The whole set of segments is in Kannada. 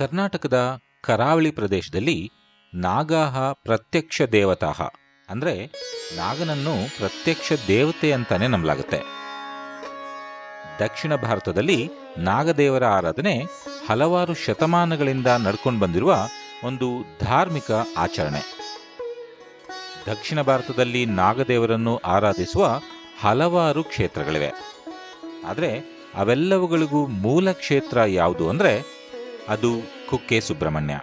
ಕರ್ನಾಟಕದ ಕರಾವಳಿ ಪ್ರದೇಶದಲ್ಲಿ ನಾಗಾಹ ಪ್ರತ್ಯಕ್ಷ ದೇವತಾಹ, ಅಂದರೆ ನಾಗನನ್ನು ಪ್ರತ್ಯಕ್ಷ ದೇವತೆ ಅಂತಾನೆ ನಂಬಲಾಗುತ್ತೆ. ದಕ್ಷಿಣ ಭಾರತದಲ್ಲಿ ನಾಗದೇವರ ಆರಾಧನೆ ಹಲವಾರು ಶತಮಾನಗಳಿಂದ ನಡ್ಕೊಂಡು ಬಂದಿರುವ ಒಂದು ಧಾರ್ಮಿಕ ಆಚರಣೆ. ದಕ್ಷಿಣ ಭಾರತದಲ್ಲಿ ನಾಗದೇವರನ್ನು ಆರಾಧಿಸುವ ಹಲವಾರು ಕ್ಷೇತ್ರಗಳಿವೆ. ಆದರೆ ಅವೆಲ್ಲವುಗಳಿಗೂ ಮೂಲ ಕ್ಷೇತ್ರ ಯಾವುದು ಅಂದರೆ ಅದು ಕುಕ್ಕೆ ಸುಬ್ರಹ್ಮಣ್ಯ.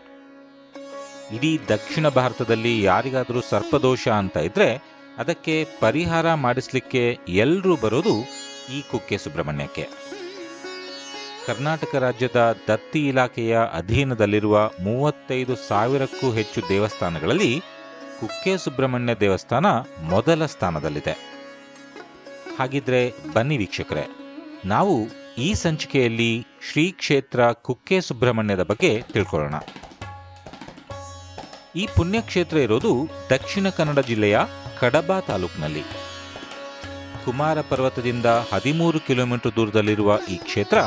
ಇಡೀ ದಕ್ಷಿಣ ಭಾರತದಲ್ಲಿ ಯಾರಿಗಾದರೂ ಸರ್ಪದೋಷ ಅಂತ ಇದ್ರೆ ಅದಕ್ಕೆ ಪರಿಹಾರ ಮಾಡಿಸ್ಲಿಕ್ಕೆ ಎಲ್ಲರೂ ಬರೋದು ಈ ಕುಕ್ಕೆ ಸುಬ್ರಹ್ಮಣ್ಯಕ್ಕೆ. ಕರ್ನಾಟಕ ರಾಜ್ಯದ ದತ್ತಿ ಇಲಾಖೆಯ ಅಧೀನದಲ್ಲಿರುವ ಮೂವತ್ತೈದು ಸಾವಿರಕ್ಕೂ ಹೆಚ್ಚು ದೇವಸ್ಥಾನಗಳಲ್ಲಿ ಕುಕ್ಕೆ ಸುಬ್ರಹ್ಮಣ್ಯ ದೇವಸ್ಥಾನ ಮೊದಲ ಸ್ಥಾನದಲ್ಲಿದೆ. ಹಾಗಿದ್ರೆ ಬನ್ನಿ ವೀಕ್ಷಕರೇ, ನಾವು ಈ ಸಂಚಿಕೆಯಲ್ಲಿ ಶ್ರೀ ಕ್ಷೇತ್ರ ಕುಕ್ಕೆ ಸುಬ್ರಹ್ಮಣ್ಯದ ಬಗ್ಗೆ ತಿಳ್ಕೊಳ್ಳೋಣ. ಈ ಪುಣ್ಯಕ್ಷೇತ್ರ ಇರೋದು ದಕ್ಷಿಣ ಕನ್ನಡ ಜಿಲ್ಲೆಯ ಕಡಬ ತಾಲೂಕಿನಲ್ಲಿ. ಕುಮಾರ ಪರ್ವತದಿಂದ ಹದಿಮೂರು ಕಿಲೋಮೀಟರ್ ದೂರದಲ್ಲಿರುವ ಈ ಕ್ಷೇತ್ರ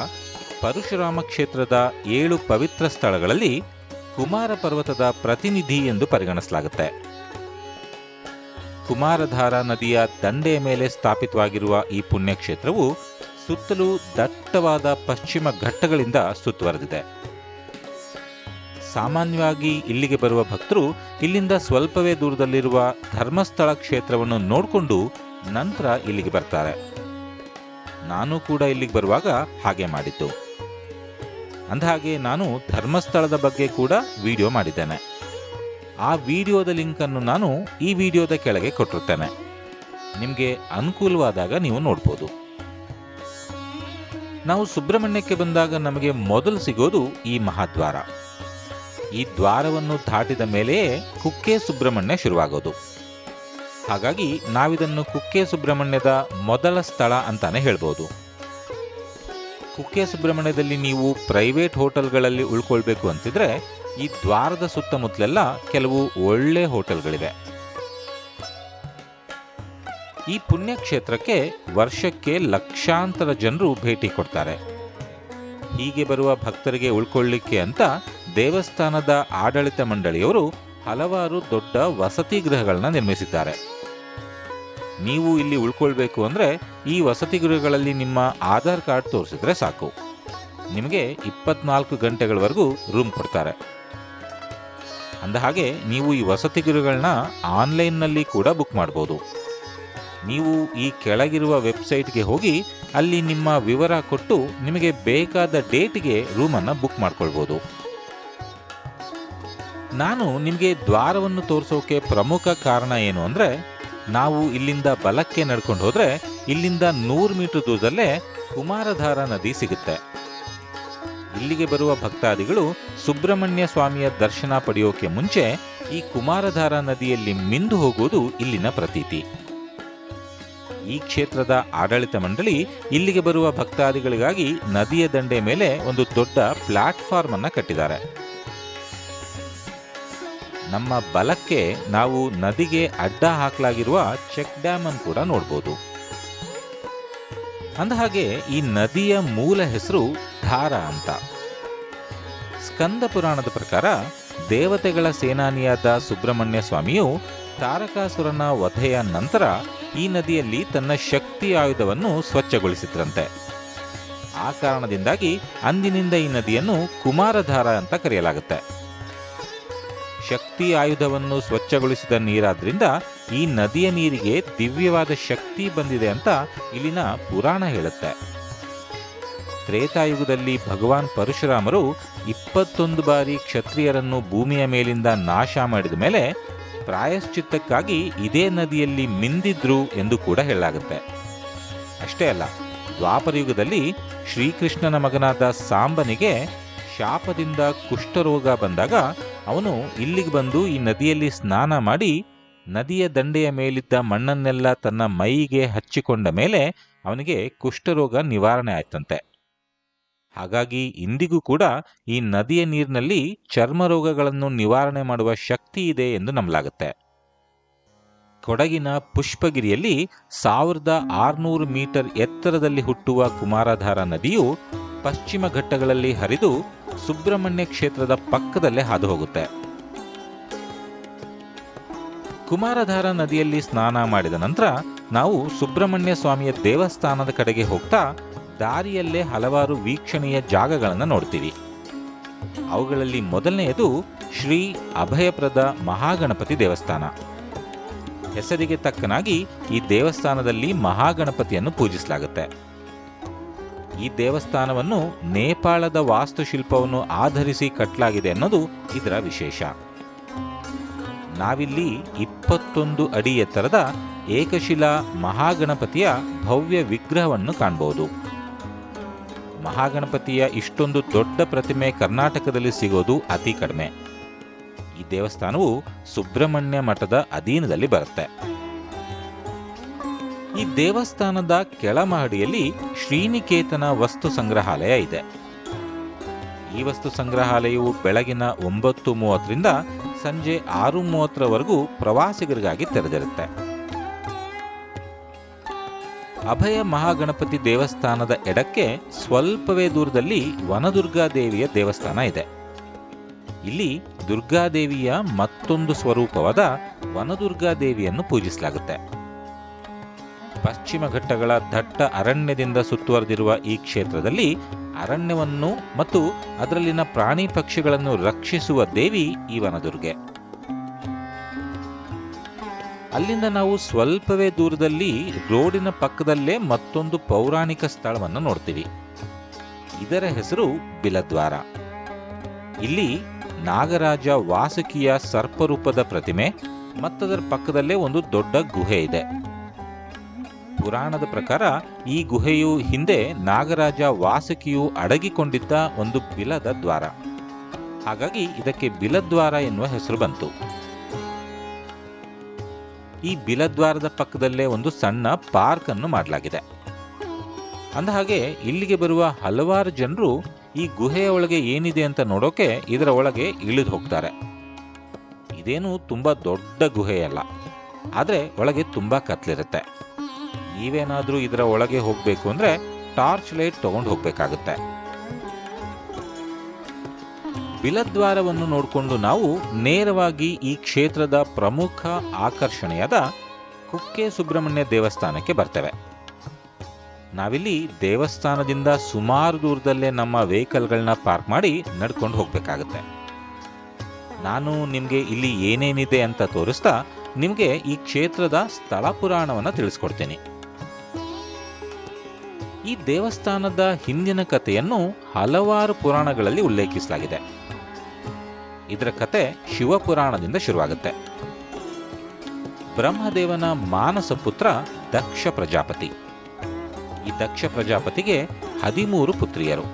ಪರಶುರಾಮ ಕ್ಷೇತ್ರದ ಏಳು ಪವಿತ್ರ ಸ್ಥಳಗಳಲ್ಲಿ ಕುಮಾರ ಪರ್ವತದ ಪ್ರತಿನಿಧಿ ಎಂದು ಪರಿಗಣಿಸಲಾಗುತ್ತೆ. ಕುಮಾರಧಾರಾ ನದಿಯ ದಂಡೆಯ ಮೇಲೆ ಸ್ಥಾಪಿತವಾಗಿರುವ ಈ ಪುಣ್ಯಕ್ಷೇತ್ರವು ಸುತ್ತಲೂ ದಟ್ಟವಾದ ಪಶ್ಚಿಮ ಘಟ್ಟಗಳಿಂದ ಸುತ್ತುವರೆದಿದೆ. ಸಾಮಾನ್ಯವಾಗಿ ಇಲ್ಲಿಗೆ ಬರುವ ಭಕ್ತರು ಇಲ್ಲಿಂದ ಸ್ವಲ್ಪವೇ ದೂರದಲ್ಲಿರುವ ಧರ್ಮಸ್ಥಳ ಕ್ಷೇತ್ರವನ್ನು ನೋಡಿಕೊಂಡು ನಂತರ ಇಲ್ಲಿಗೆ ಬರ್ತಾರೆ. ನಾನು ಕೂಡ ಇಲ್ಲಿಗೆ ಬರುವಾಗ ಹಾಗೆ ಮಾಡಿದ್ದು. ಅಂದಹಾಗೆ ನಾನು ಧರ್ಮಸ್ಥಳದ ಬಗ್ಗೆ ಕೂಡ ವಿಡಿಯೋ ಮಾಡಿದ್ದೇನೆ. ಆ ವಿಡಿಯೋದ ಲಿಂಕ್ ಅನ್ನು ನಾನು ಈ ವಿಡಿಯೋದ ಕೆಳಗೆ ಕೊಟ್ಟಿರ್ತೇನೆ ನಿಮಗೆ ಅನುಕೂಲವಾದಾಗ ನೀವು ನೋಡ್ಬೋದು. ನಾವು ಸುಬ್ರಹ್ಮಣ್ಯಕ್ಕೆ ಬಂದಾಗ ನಮಗೆ ಮೊದಲು ಸಿಗೋದು ಈ ಮಹಾದ್ವಾರ. ಈ ದ್ವಾರವನ್ನು ದಾಟಿದ ಮೇಲೆಯೇ ಕುಕ್ಕೆ ಸುಬ್ರಹ್ಮಣ್ಯ ಶುರುವಾಗೋದು. ಹಾಗಾಗಿ ನಾವಿದನ್ನು ಕುಕ್ಕೆ ಸುಬ್ರಹ್ಮಣ್ಯದ ಮೊದಲ ಸ್ಥಳ ಅಂತಾನೆ ಹೇಳ್ಬೋದು. ಕುಕ್ಕೆ ಸುಬ್ರಹ್ಮಣ್ಯದಲ್ಲಿ ನೀವು ಪ್ರೈವೇಟ್ ಹೋಟೆಲ್ಗಳಲ್ಲಿ ಉಳ್ಕೊಳ್ಬೇಕು ಅಂತಿದ್ರೆ ಈ ದ್ವಾರದ ಸುತ್ತಮುತ್ತಲೆಲ್ಲ ಕೆಲವು ಒಳ್ಳೆ ಹೋಟೆಲ್ಗಳಿವೆ. ಈ ಪುಣ್ಯಕ್ಷೇತ್ರಕ್ಕೆ ವರ್ಷಕ್ಕೆ ಲಕ್ಷಾಂತರ ಜನರು ಭೇಟಿ ಕೊಡ್ತಾರೆ. ಹೀಗೆ ಬರುವ ಭಕ್ತರಿಗೆ ಉಳ್ಕೊಳ್ಳಿಕ್ಕೆ ಅಂತ ದೇವಸ್ಥಾನದ ಆಡಳಿತ ಮಂಡಳಿಯವರು ಹಲವಾರು ದೊಡ್ಡ ವಸತಿ ಗೃಹಗಳನ್ನ ನಿರ್ಮಿಸಿದ್ದಾರೆ. ನೀವು ಇಲ್ಲಿ ಉಳ್ಕೊಳ್ಬೇಕು ಅಂದ್ರೆ ಈ ವಸತಿ ಗೃಹಗಳಲ್ಲಿ ನಿಮ್ಮ ಆಧಾರ್ ಕಾರ್ಡ್ ತೋರಿಸಿದ್ರೆ ಸಾಕು. ನಿಮಗೆ ಇಪ್ಪತ್ನಾಲ್ಕು ಗಂಟೆಗಳವರೆಗೂ ರೂಮ್ ಕೊಡ್ತಾರೆ. ಅಂದಹಾಗೆ, ನೀವು ಈ ವಸತಿ ಗೃಹಗಳನ್ನ ಆನ್ಲೈನ್ನಲ್ಲಿ ಕೂಡ ಬುಕ್ ಮಾಡ್ಬೋದು. ನೀವು ಈ ಕೆಳಗಿರುವ ವೆಬ್ಸೈಟ್ಗೆ ಹೋಗಿ ಅಲ್ಲಿ ನಿಮ್ಮ ವಿವರ ಕೊಟ್ಟು ನಿಮಗೆ ಬೇಕಾದ ಡೇಟ್ಗೆ ರೂಮನ್ನು ಬುಕ್ ಮಾಡ್ಕೊಳ್ಬೋದು. ನಾನು ನಿಮಗೆ ದ್ವಾರವನ್ನು ತೋರಿಸೋಕೆ ಪ್ರಮುಖ ಕಾರಣ ಏನು ಅಂದರೆ, ನಾವು ಇಲ್ಲಿಂದ ಬಲಕ್ಕೆ ನಡ್ಕೊಂಡು ಹೋದರೆ ಇಲ್ಲಿಂದ ನೂರು ಮೀಟರ್ ದೂರದಲ್ಲೇ ಕುಮಾರಧಾರ ನದಿ ಸಿಗುತ್ತೆ. ಇಲ್ಲಿಗೆ ಬರುವ ಭಕ್ತಾದಿಗಳು ಸುಬ್ರಹ್ಮಣ್ಯ ಸ್ವಾಮಿಯ ದರ್ಶನ ಪಡೆಯೋಕೆ ಮುಂಚೆ ಈ ಕುಮಾರಧಾರ ನದಿಯಲ್ಲಿ ಮಿಂದು ಹೋಗುವುದು ಇಲ್ಲಿನ ಪ್ರತೀತಿ. ಈ ಕ್ಷೇತ್ರದ ಆಡಳಿತ ಮಂಡಳಿ ಇಲ್ಲಿಗೆ ಬರುವ ಭಕ್ತಾದಿಗಳಿಗಾಗಿ ನದಿಯ ದಂಡೆ ಮೇಲೆ ಒಂದು ದೊಡ್ಡ ಪ್ಲಾಟ್ಫಾರ್ಮ್ ಅನ್ನು ಕಟ್ಟಿದ್ದಾರೆ. ನಮ್ಮ ಬಲಕ್ಕೆ ನಾವು ನದಿಗೆ ಅಡ್ಡ ಹಾಕಲಾಗಿರುವ ಚೆಕ್ ಡ್ಯಾಮ್ ಅನ್ನು ಕೂಡ ನೋಡಬಹುದು ಅಂದಹಾಗೆ ಈ ನದಿಯ ಮೂಲ ಹೆಸರು ಧಾರ ಅಂತ. ಸ್ಕಂದ ಪುರಾಣದ ಪ್ರಕಾರ ದೇವತೆಗಳ ಸೇನಾನಿಯಾದ ಸುಬ್ರಹ್ಮಣ್ಯ ಸ್ವಾಮಿಯು ತಾರಕಾಸುರನ ವಧೆಯ ನಂತರ ಈ ನದಿಯಲ್ಲಿ ತನ್ನ ಶಕ್ತಿ ಆಯುಧವನ್ನು ಸ್ವಚ್ಛಗೊಳಿಸಿದ್ರಂತೆ. ಆ ಕಾರಣದಿಂದಾಗಿ ಅಂದಿನಿಂದ ಈ ನದಿಯನ್ನು ಕುಮಾರಧಾರ ಅಂತ ಕರೆಯಲಾಗುತ್ತೆ. ಶಕ್ತಿ ಆಯುಧವನ್ನು ಸ್ವಚ್ಛಗೊಳಿಸಿದ ನೀರಾದ್ರಿಂದ ಈ ನದಿಯ ನೀರಿಗೆ ದಿವ್ಯವಾದ ಶಕ್ತಿ ಬಂದಿದೆ ಅಂತ ಇಲ್ಲಿನ ಪುರಾಣ ಹೇಳುತ್ತೆ. ತ್ರೇತಾಯುಗದಲ್ಲಿ ಭಗವಾನ್ ಪರಶುರಾಮರು ಇಪ್ಪತ್ತೊಂದು ಬಾರಿ ಕ್ಷತ್ರಿಯರನ್ನು ಭೂಮಿಯ ಮೇಲಿಂದ ನಾಶ ಮಾಡಿದ ಮೇಲೆ ಪ್ರಾಯಶ್ಚಿತ್ತಕ್ಕಾಗಿ ಇದೇ ನದಿಯಲ್ಲಿ ಮಿಂದಿದ್ರು ಎಂದು ಕೂಡ ಹೇಳಲಾಗುತ್ತೆ. ಅಷ್ಟೇ ಅಲ್ಲ ದ್ವಾಪರಯುಗದಲ್ಲಿ ಶ್ರೀಕೃಷ್ಣನ ಮಗನಾದ ಸಾಂಬನಿಗೆ ಶಾಪದಿಂದ ಕುಷ್ಠರೋಗ ಬಂದಾಗ ಅವನು ಇಲ್ಲಿಗೆ ಬಂದು ಈ ನದಿಯಲ್ಲಿ ಸ್ನಾನ ಮಾಡಿ ನದಿಯ ದಂಡೆಯ ಮೇಲಿದ್ದ ಮಣ್ಣನ್ನೆಲ್ಲ ತನ್ನ ಮೈಗೆ ಹಚ್ಚಿಕೊಂಡ ಮೇಲೆ ಅವನಿಗೆ ಕುಷ್ಠರೋಗ ನಿವಾರಣೆ ಆಯ್ತಂತೆ. ಹಾಗಾಗಿ ಇಂದಿಗೂ ಕೂಡ ಈ ನದಿಯ ನೀರಿನಲ್ಲಿ ಚರ್ಮ ರೋಗಗಳನ್ನು ನಿವಾರಣೆ ಮಾಡುವ ಶಕ್ತಿ ಇದೆ ಎಂದು ನಂಬಲಾಗುತ್ತೆ. ಕೊಡಗಿನ ಪುಷ್ಪಗಿರಿಯಲ್ಲಿ ಸಾವಿರದ ಆರುನೂರು ಮೀಟರ್ ಎತ್ತರದಲ್ಲಿ ಹುಟ್ಟುವ ಕುಮಾರಧಾರ ನದಿಯು ಪಶ್ಚಿಮ ಘಟ್ಟಗಳಲ್ಲಿ ಹರಿದು ಸುಬ್ರಹ್ಮಣ್ಯ ಕ್ಷೇತ್ರದ ಪಕ್ಕದಲ್ಲೇ ಹಾದು ಹೋಗುತ್ತೆ ಕುಮಾರಧಾರ ನದಿಯಲ್ಲಿ ಸ್ನಾನ ಮಾಡಿದ ನಂತರ ನಾವು ಸುಬ್ರಹ್ಮಣ್ಯ ಸ್ವಾಮಿಯ ದೇವಸ್ಥಾನದ ಕಡೆಗೆ ಹೋಗ್ತಾ ದಾರಿಯಲ್ಲೇ ಹಲವಾರು ವೀಕ್ಷಣೀಯ ಜಾಗಗಳನ್ನು ನೋಡ್ತೀವಿ ಅವುಗಳಲ್ಲಿ ಮೊದಲನೆಯದು ಶ್ರೀ ಅಭಯಪ್ರದ ಮಹಾಗಣಪತಿ ದೇವಸ್ಥಾನ. ಹೆಸರಿಗೆ ತಕ್ಕನಾಗಿ ಈ ದೇವಸ್ಥಾನದಲ್ಲಿ ಮಹಾಗಣಪತಿಯನ್ನು ಪೂಜಿಸಲಾಗುತ್ತೆ. ಈ ದೇವಸ್ಥಾನವನ್ನು ನೇಪಾಳದ ವಾಸ್ತುಶಿಲ್ಪವನ್ನು ಆಧರಿಸಿ ಕಟ್ಟಲಾಗಿದೆ ಅನ್ನೋದು ಇದರ ವಿಶೇಷ. ನಾವಿಲ್ಲಿ ಇಪ್ಪತ್ತೊಂದು ಅಡಿ ಎತ್ತರದ ಏಕಶಿಲಾ ಮಹಾಗಣಪತಿಯ ಭವ್ಯ ವಿಗ್ರಹವನ್ನು ಕಾಣಬಹುದು ಮಹಾಗಣಪತಿಯ ಇಷ್ಟೊಂದು ದೊಡ್ಡ ಪ್ರತಿಮೆ ಕರ್ನಾಟಕದಲ್ಲಿ ಸಿಗೋದು ಅತಿ ಕಡಿಮೆ. ಈ ದೇವಸ್ಥಾನವು ಸುಬ್ರಹ್ಮಣ್ಯ ಮಠದ ಅಧೀನದಲ್ಲಿ ಬರುತ್ತೆ. ಈ ದೇವಸ್ಥಾನದ ಕೆಳಮಹಡಿಯಲ್ಲಿ ಶ್ರೀನಿಕೇತನ ವಸ್ತು ಸಂಗ್ರಹಾಲಯ ಇದೆ. ಈ ವಸ್ತು ಸಂಗ್ರಹಾಲಯವು ಬೆಳಗಿನ ಒಂಬತ್ತು ಮೂವತ್ತರಿಂದ ಸಂಜೆ ಆರು ಮೂವತ್ತರವರೆಗೂ ಪ್ರವಾಸಿಗರಿಗಾಗಿ ತೆರೆದಿರುತ್ತೆ. ಅಭಯ ಮಹಾಗಣಪತಿ ದೇವಸ್ಥಾನದ ಎಡಕ್ಕೆ ಸ್ವಲ್ಪವೇ ದೂರದಲ್ಲಿ ವನದುರ್ಗಾದೇವಿಯ ದೇವಸ್ಥಾನ ಇದೆ. ಇಲ್ಲಿ ದುರ್ಗಾದೇವಿಯ ಮತ್ತೊಂದು ಸ್ವರೂಪವಾದ ವನದುರ್ಗಾದೇವಿಯನ್ನು ಪೂಜಿಸಲಾಗುತ್ತೆ. ಪಶ್ಚಿಮ ಘಟ್ಟಗಳ ದಟ್ಟ ಅರಣ್ಯದಿಂದ ಸುತ್ತುವರೆದಿರುವ ಈ ಕ್ಷೇತ್ರದಲ್ಲಿ ಅರಣ್ಯವನ್ನು ಮತ್ತು ಅದರಲ್ಲಿನ ಪ್ರಾಣಿ ಪಕ್ಷಿಗಳನ್ನು ರಕ್ಷಿಸುವ ದೇವಿ ಈ ವನದುರ್ಗೆ. ಅಲ್ಲಿಂದ ನಾವು ಸ್ವಲ್ಪವೇ ದೂರದಲ್ಲಿ ರೋಡಿನ ಪಕ್ಕದಲ್ಲೇ ಮತ್ತೊಂದು ಪೌರಾಣಿಕ ಸ್ಥಳವನ್ನು ನೋಡ್ತೀವಿ. ಇದರ ಹೆಸರು ಬಿಲದ್ವಾರ. ಇಲ್ಲಿ ನಾಗರಾಜ ವಾಸುಕಿಯ ಸರ್ಪರೂಪದ ಪ್ರತಿಮೆ ಮತ್ತದರ ಪಕ್ಕದಲ್ಲೇ ಒಂದು ದೊಡ್ಡ ಗುಹೆ ಇದೆ. ಪುರಾಣದ ಪ್ರಕಾರ ಈ ಗುಹೆಯು ಹಿಂದೆ ನಾಗರಾಜ ವಾಸುಕಿಯು ಅಡಗಿಕೊಂಡಿದ್ದ ಒಂದು ಬಿಲದ ದ್ವಾರ. ಹಾಗಾಗಿ ಇದಕ್ಕೆ ಬಿಲದ್ವಾರ ಎನ್ನುವ ಹೆಸರು ಬಂತು. ಈ ಬಿಲದ್ವಾರದ ಪಕ್ಕದಲ್ಲೇ ಒಂದು ಸಣ್ಣ ಪಾರ್ಕ್ ಅನ್ನು ಮಾಡಲಾಗಿದೆ. ಅಂದಹಾಗೆ ಇಲ್ಲಿಗೆ ಬರುವ ಹಲವಾರು ಜನರು ಈ ಗುಹೆಯ ಒಳಗೆ ಏನಿದೆ ಅಂತ ನೋಡೋಕೆ ಇದರ ಒಳಗೆ ಇಳಿದು ಹೋಗ್ತಾರೆ. ಇದೇನು ತುಂಬಾ ದೊಡ್ಡ ಗುಹೆಯಲ್ಲ. ಆದರೆ ಒಳಗೆ ತುಂಬಾ ಕತ್ಲಿರುತ್ತೆ. ನೀವೇನಾದರೂ ಇದರ ಒಳಗೆ ಹೋಗಬೇಕು ಅಂದ್ರೆ ಟಾರ್ಚ್ ಲೈಟ್ ತಗೊಂಡು ಹೋಗ್ಬೇಕಾಗುತ್ತೆ. ಬಿಲದ್ವಾರವನ್ನು ನೋಡಿಕೊಂಡು ನಾವು ನೇರವಾಗಿ ಈ ಕ್ಷೇತ್ರದ ಪ್ರಮುಖ ಆಕರ್ಷಣೆಯಾದ ಕುಕ್ಕೆ ಸುಬ್ರಹ್ಮಣ್ಯ ದೇವಸ್ಥಾನಕ್ಕೆ ಬರ್ತೇವೆ. ನಾವಿಲ್ಲಿ ದೇವಸ್ಥಾನದಿಂದ ಸುಮಾರು ದೂರದಲ್ಲೇ ನಮ್ಮ ವೆಹಿಕಲ್ಗಳನ್ನ ಪಾರ್ಕ್ ಮಾಡಿ ನಡ್ಕೊಂಡು ಹೋಗಬೇಕಾಗುತ್ತೆ. ನಾನು ನಿಮಗೆ ಇಲ್ಲಿ ಏನೇನಿದೆ ಅಂತ ತೋರಿಸ್ತಾ ನಿಮಗೆ ಈ ಕ್ಷೇತ್ರದ ಸ್ಥಳ ಪುರಾಣವನ್ನು ತಿಳಿಸ್ಕೊಡ್ತೀನಿ. ಈ ದೇವಸ್ಥಾನದ ಹಿಂದಿನ ಕಥೆಯನ್ನು ಹಲವಾರು ಪುರಾಣಗಳಲ್ಲಿ ಉಲ್ಲೇಖಿಸಲಾಗಿದೆ. ಇದರ ಕತೆ ಶಿವಪುರಾಣದಿಂದ ಶುರುವಾಗುತ್ತೆ. ಬ್ರಹ್ಮದೇವನ ಮಾನಸ ಪುತ್ರ ದಕ್ಷ ಪ್ರಜಾಪತಿ. ಈ ದಕ್ಷ ಪ್ರಜಾಪತಿಗೆ ಹದಿಮೂರು ಪುತ್ರಿಯರು.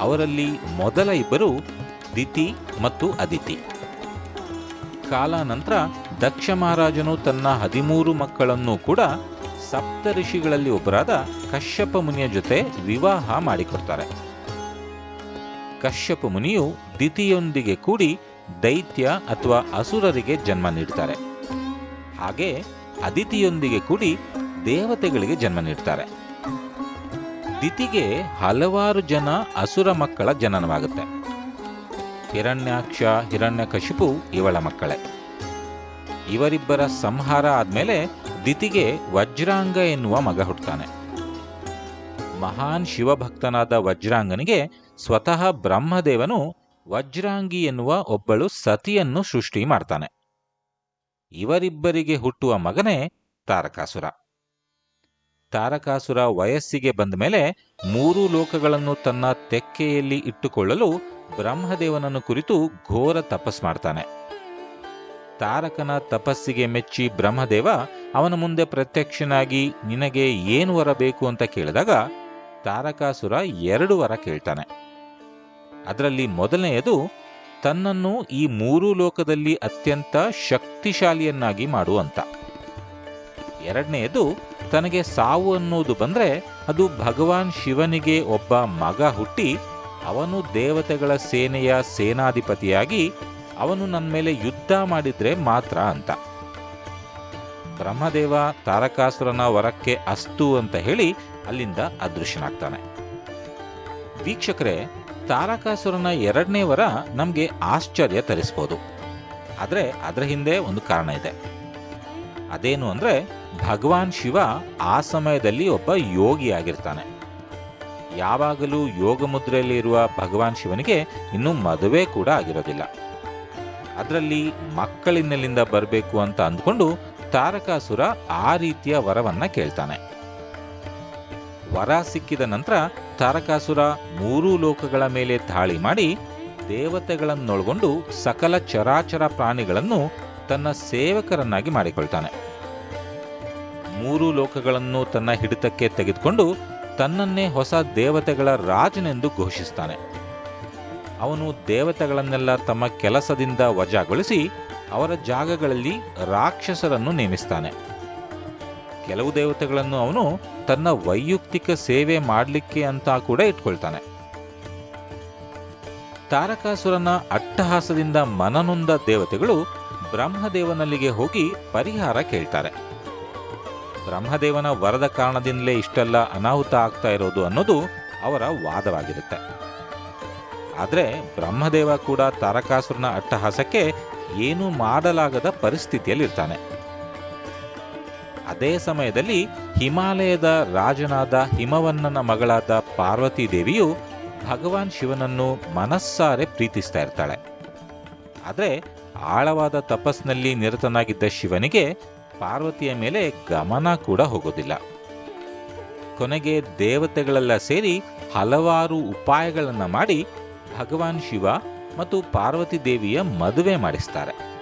ಅವರಲ್ಲಿ ಮೊದಲ ಇಬ್ಬರು ದಿತಿ ಮತ್ತು ಅದಿತಿ. ಕಾಲಾನಂತರ ದಕ್ಷ ಮಹಾರಾಜನು ತನ್ನ ಹದಿಮೂರು ಮಕ್ಕಳನ್ನು ಕೂಡ ಸಪ್ತ ಋಷಿಗಳಲ್ಲಿ ಒಬ್ಬರಾದ ಕಶ್ಯಪ ಮುನಿಯ ಜೊತೆ ವಿವಾಹ ಮಾಡಿಕೊಡ್ತಾರೆ. ಕಶ್ಯಪ ಮುನಿಯು ದಿತಿಯೊಂದಿಗೆ ಕೂಡಿ ದೈತ್ಯ ಅಥವಾ ಅಸುರರಿಗೆ ಜನ್ಮ ನೀಡ್ತಾರೆ. ಹಾಗೆ ಅದಿತಿಯೊಂದಿಗೆ ಕೂಡಿ ದೇವತೆಗಳಿಗೆ ಜನ್ಮ ನೀಡ್ತಾರೆ. ದಿತಿಗೆ ಹಲವಾರು ಜನ ಅಸುರ ಮಕ್ಕಳ ಜನನವಾಗುತ್ತೆ. ಹಿರಣ್ಯಾಕ್ಷ, ಹಿರಣ್ಯಕಶಿಪು ಇವಳ ಮಕ್ಕಳೇ. ಇವರಿಬ್ಬರ ಸಂಹಾರ ಆದ್ಮೇಲೆ ದಿತಿಗೆ ವಜ್ರಾಂಗ ಎನ್ನುವ ಮಗ ಹುಟ್ಟುತ್ತಾನೆ ಮಹಾನ್ ಶಿವಭಕ್ತನಾದ ವಜ್ರಾಂಗನಿಗೆ ಸ್ವತಃ ಬ್ರಹ್ಮದೇವನು ವಜ್ರಾಂಗಿ ಎನ್ನುವ ಒಬ್ಬಳು ಸತಿಯನ್ನು ಸೃಷ್ಟಿ ಮಾಡ್ತಾನೆ. ಇವರಿಬ್ಬರಿಗೆ ಹುಟ್ಟುವ ಮಗನೇ ತಾರಕಾಸುರ. ತಾರಕಾಸುರ ವಯಸ್ಸಿಗೆ ಬಂದ ಮೇಲೆ ಮೂರು ಲೋಕಗಳನ್ನು ತನ್ನ ತೆಕ್ಕೆಯಲ್ಲಿ ಇಟ್ಟುಕೊಳ್ಳಲು ಬ್ರಹ್ಮದೇವನನ್ನು ಕುರಿತು ಘೋರ ತಪಸ್ ಮಾಡ್ತಾನೆ. ತಾರಕನ ತಪಸ್ಸಿಗೆ ಮೆಚ್ಚಿ ಬ್ರಹ್ಮದೇವ ಅವನ ಮುಂದೆ ಪ್ರತ್ಯಕ್ಷನಾಗಿ ನಿನಗೆ ಏನು ವರ ಬೇಕು ಅಂತ ಕೇಳಿದಾಗ ತಾರಕಾಸುರ ಎರಡು ವರ ಕೇಳ್ತಾನೆ. ಅದರಲ್ಲಿ ಮೊದಲನೆಯದು, ತನ್ನನ್ನು ಈ ಮೂರು ಲೋಕದಲ್ಲಿ ಅತ್ಯಂತ ಶಕ್ತಿಶಾಲಿಯನ್ನಾಗಿ ಮಾಡು ಅಂತ ಎರಡನೆಯದು, ತನಗೆ ಸಾವು ಅನ್ನೋದು ಬಂದರೆ ಅದು ಭಗವಾನ್ ಶಿವನಿಗೆ ಒಬ್ಬ ಮಗ ಹುಟ್ಟಿ, ಅವನು ದೇವತೆಗಳ ಸೇನೆಯ ಸೇನಾಧಿಪತಿಯಾಗಿ ಅವನು ನನ್ನ ಮೇಲೆ ಯುದ್ಧ ಮಾಡಿದ್ರೆ ಮಾತ್ರ ಅಂತ. ಬ್ರಹ್ಮದೇವ ತಾರಕಾಸುರನ ವರಕ್ಕೆ ಅಸ್ತು ಅಂತ ಹೇಳಿ ಅಲ್ಲಿಂದ ಅದೃಶ್ಯನಾಗ್ತಾನೆ. ವೀಕ್ಷಕರೇ ತಾರಕಾಸುರನ ಎರಡನೇ ವರ ನಮಗೆ ಆಶ್ಚರ್ಯ ತರಿಸ್ಬೋದು. ಆದರೆ ಅದರ ಹಿಂದೆ ಒಂದು ಕಾರಣ ಇದೆ. ಅದೇನು ಅಂದರೆ ಭಗವಾನ್ ಶಿವ ಆ ಸಮಯದಲ್ಲಿ ಒಬ್ಬ ಯೋಗಿಯಾಗಿರ್ತಾನೆ ಯಾವಾಗಲೂ ಯೋಗ ಮುದ್ರೆಯಲ್ಲಿ ಇರುವ ಭಗವಾನ್ ಶಿವನಿಗೆ ಇನ್ನೂ ಮದುವೆ ಕೂಡ ಆಗಿರೋದಿಲ್ಲ. ಅದರಲ್ಲಿ ಮಕ್ಕಳಿನಲ್ಲಿಂದ ಬರಬೇಕು ಅಂತ ಅಂದ್ಕೊಂಡು ತಾರಕಾಸುರ ಆ ರೀತಿಯ ವರವನ್ನು ಕೇಳ್ತಾನೆ. ವರ ಸಿಕ್ಕಿದ ನಂತರ ತಾರಕಾಸುರ ಮೂರೂ ಲೋಕಗಳ ಮೇಲೆ ದಾಳಿ ಮಾಡಿ ದೇವತೆಗಳನ್ನೊಳಗೊಂಡು ಸಕಲ ಚರಾಚರ ಪ್ರಾಣಿಗಳನ್ನು ತನ್ನ ಸೇವಕರನ್ನಾಗಿ ಮಾಡಿಕೊಳ್ತಾನೆ. ಮೂರು ಲೋಕಗಳನ್ನು ತನ್ನ ಹಿಡಿತಕ್ಕೆ ತೆಗೆದುಕೊಂಡು ತನ್ನನ್ನೇ ಹೊಸ ದೇವತೆಗಳ ರಾಜನೆಂದು ಘೋಷಿಸ್ತಾನೆ. ಅವನು ದೇವತೆಗಳನ್ನೆಲ್ಲ ತಮ್ಮ ಕೆಲಸದಿಂದ ವಜಾಗೊಳಿಸಿ ಅವರ ಜಾಗಗಳಲ್ಲಿ ರಾಕ್ಷಸರನ್ನು ನೇಮಿಸ್ತಾನೆ. ಕೆಲವು ದೇವತೆಗಳನ್ನು ಅವನು ತನ್ನ ವೈಯಕ್ತಿಕ ಸೇವೆ ಮಾಡಲಿಕ್ಕೆ ಅಂತ ಕೂಡ ಇಟ್ಕೊಳ್ತಾನೆ. ತಾರಕಾಸುರನ ಅಟ್ಟಹಾಸದಿಂದ ಮನನೊಂದ ದೇವತೆಗಳು ಬ್ರಹ್ಮದೇವನಲ್ಲಿಗೆ ಹೋಗಿ ಪರಿಹಾರ ಕೇಳ್ತಾರೆ. ಬ್ರಹ್ಮದೇವನ ವರದ ಕಾರಣದಿಂದಲೇ ಇಷ್ಟೆಲ್ಲ ಅನಾಹುತ ಆಗ್ತಾ ಇರೋದು ಅನ್ನೋದು ಅವರ ವಾದವಾಗಿರುತ್ತೆ. ಆದರೆ ಬ್ರಹ್ಮದೇವ ಕೂಡ ತಾರಕಾಸುರನ ಅಟ್ಟಹಾಸಕ್ಕೆ ಏನೂ ಮಾಡಲಾಗದ ಪರಿಸ್ಥಿತಿಯಲ್ಲಿರ್ತಾನೆ. ಅದೇ ಸಮಯದಲ್ಲಿ ಹಿಮಾಲಯದ ರಾಜನಾದ ಹಿಮವನ್ನನ ಮಗಳಾದ ಪಾರ್ವತಿ ದೇವಿಯು ಭಗವಾನ್ ಶಿವನನ್ನು ಮನಸ್ಸಾರೆ ಪ್ರೀತಿಸ್ತಾ ಇರ್ತಾಳೆ. ಆದರೆ ಆಳವಾದ ತಪಸ್ನಲ್ಲಿ ನಿರತನಾಗಿದ್ದ ಶಿವನಿಗೆ ಪಾರ್ವತಿಯ ಮೇಲೆ ಗಮನ ಕೂಡ ಹೋಗೋದಿಲ್ಲ. ಕೊನೆಗೆ ದೇವತೆಗಳೆಲ್ಲ ಸೇರಿ ಹಲವಾರು ಉಪಾಯಗಳನ್ನು ಮಾಡಿ ಭಗವಾನ್ ಶಿವ ಮತ್ತು ಪಾರ್ವತಿ ದೇವಿಯ ಮದುವೆ ಮಾಡಿಸ್ತಾರೆ.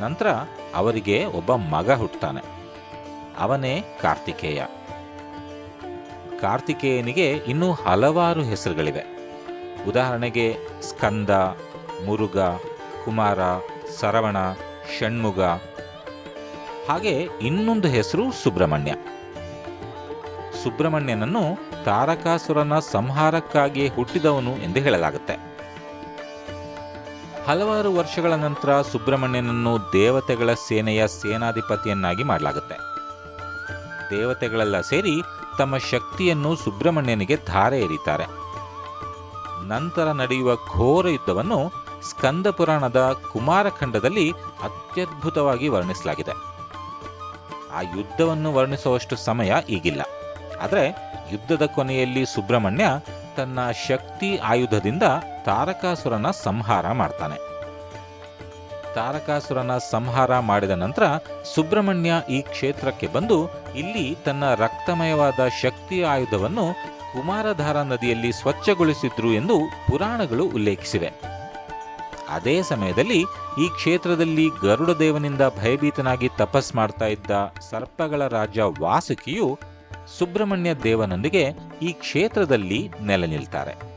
ನಂತರ ಅವರಿಗೆ ಒಬ್ಬ ಮಗ ಹುಟ್ಟುತ್ತಾನೆ ಅವನೇ ಕಾರ್ತಿಕೇಯ. ಕಾರ್ತಿಕೇಯನಿಗೆ ಇನ್ನೂ ಹಲವಾರು ಹೆಸರುಗಳಿವೆ. ಉದಾಹರಣೆಗೆ ಸ್ಕಂದ, ಮುರುಗ, ಕುಮಾರ, ಸರವಣ, ಷಣ್ಮುಗ. ಹಾಗೆ ಇನ್ನೊಂದು ಹೆಸರು ಸುಬ್ರಹ್ಮಣ್ಯ. ಸುಬ್ರಹ್ಮಣ್ಯನನ್ನು ತಾರಕಾಸುರನ ಸಂಹಾರಕ್ಕಾಗಿ ಹುಟ್ಟಿದವನು ಎಂದು ಹೇಳಲಾಗುತ್ತೆ. ಹಲವಾರು ವರ್ಷಗಳ ನಂತರ ಸುಬ್ರಹ್ಮಣ್ಯನನ್ನು ದೇವತೆಗಳ ಸೇನೆಯ ಸೇನಾಧಿಪತಿಯನ್ನಾಗಿ ಮಾಡಲಾಗುತ್ತೆ. ದೇವತೆಗಳೆಲ್ಲ ಸೇರಿ ತಮ್ಮ ಶಕ್ತಿಯನ್ನು ಸುಬ್ರಹ್ಮಣ್ಯನಿಗೆ ಧಾರೆ ಎರಿತಾರೆ. ನಂತರ ನಡೆಯುವ ಘೋರ ಯುದ್ಧವನ್ನು ಸ್ಕಂದ ಪುರಾಣದ ಕುಮಾರಖಂಡದಲ್ಲಿ ಅತ್ಯದ್ಭುತವಾಗಿ ವರ್ಣಿಸಲಾಗಿದೆ. ಆ ಯುದ್ಧವನ್ನು ವರ್ಣಿಸುವಷ್ಟು ಸಮಯ ಈಗಿಲ್ಲ. ಆದರೆ ಯುದ್ಧದ ಕೊನೆಯಲ್ಲಿ ಸುಬ್ರಹ್ಮಣ್ಯ ತನ್ನ ಶಕ್ತಿ ಆಯುಧದಿಂದ ತಾರಕಾಸುರನ ಸಂಹಾರ ಮಾಡ್ತಾನೆ. ತಾರಕಾಸುರನ ಸಂಹಾರ ಮಾಡಿದ ನಂತರ ಸುಬ್ರಹ್ಮಣ್ಯ ಈ ಕ್ಷೇತ್ರಕ್ಕೆ ಬಂದು ಇಲ್ಲಿ ತನ್ನ ರಕ್ತಮಯವಾದ ಶಕ್ತಿ ಆಯುಧವನ್ನು ಕುಮಾರಧಾರ ನದಿಯಲ್ಲಿ ಸ್ವಚ್ಛಗೊಳಿಸಿದ್ರು ಎಂದು ಪುರಾಣಗಳು ಉಲ್ಲೇಖಿಸಿವೆ. ಅದೇ ಸಮಯದಲ್ಲಿ ಈ ಕ್ಷೇತ್ರದಲ್ಲಿ ಗರುಡ ದೇವನಿಂದ ಭಯಭೀತನಾಗಿ ತಪಸ್ ಮಾಡ್ತಾ ಇದ್ದ ಸರ್ಪಗಳ ರಾಜ ವಾಸುಕಿಯು ಸುಬ್ರಹ್ಮಣ್ಯ ದೇವನೊಂದಿಗೆ ಈ ಕ್ಷೇತ್ರದಲ್ಲಿ ನೆಲೆ ನಿಲ್ತಾರೆ.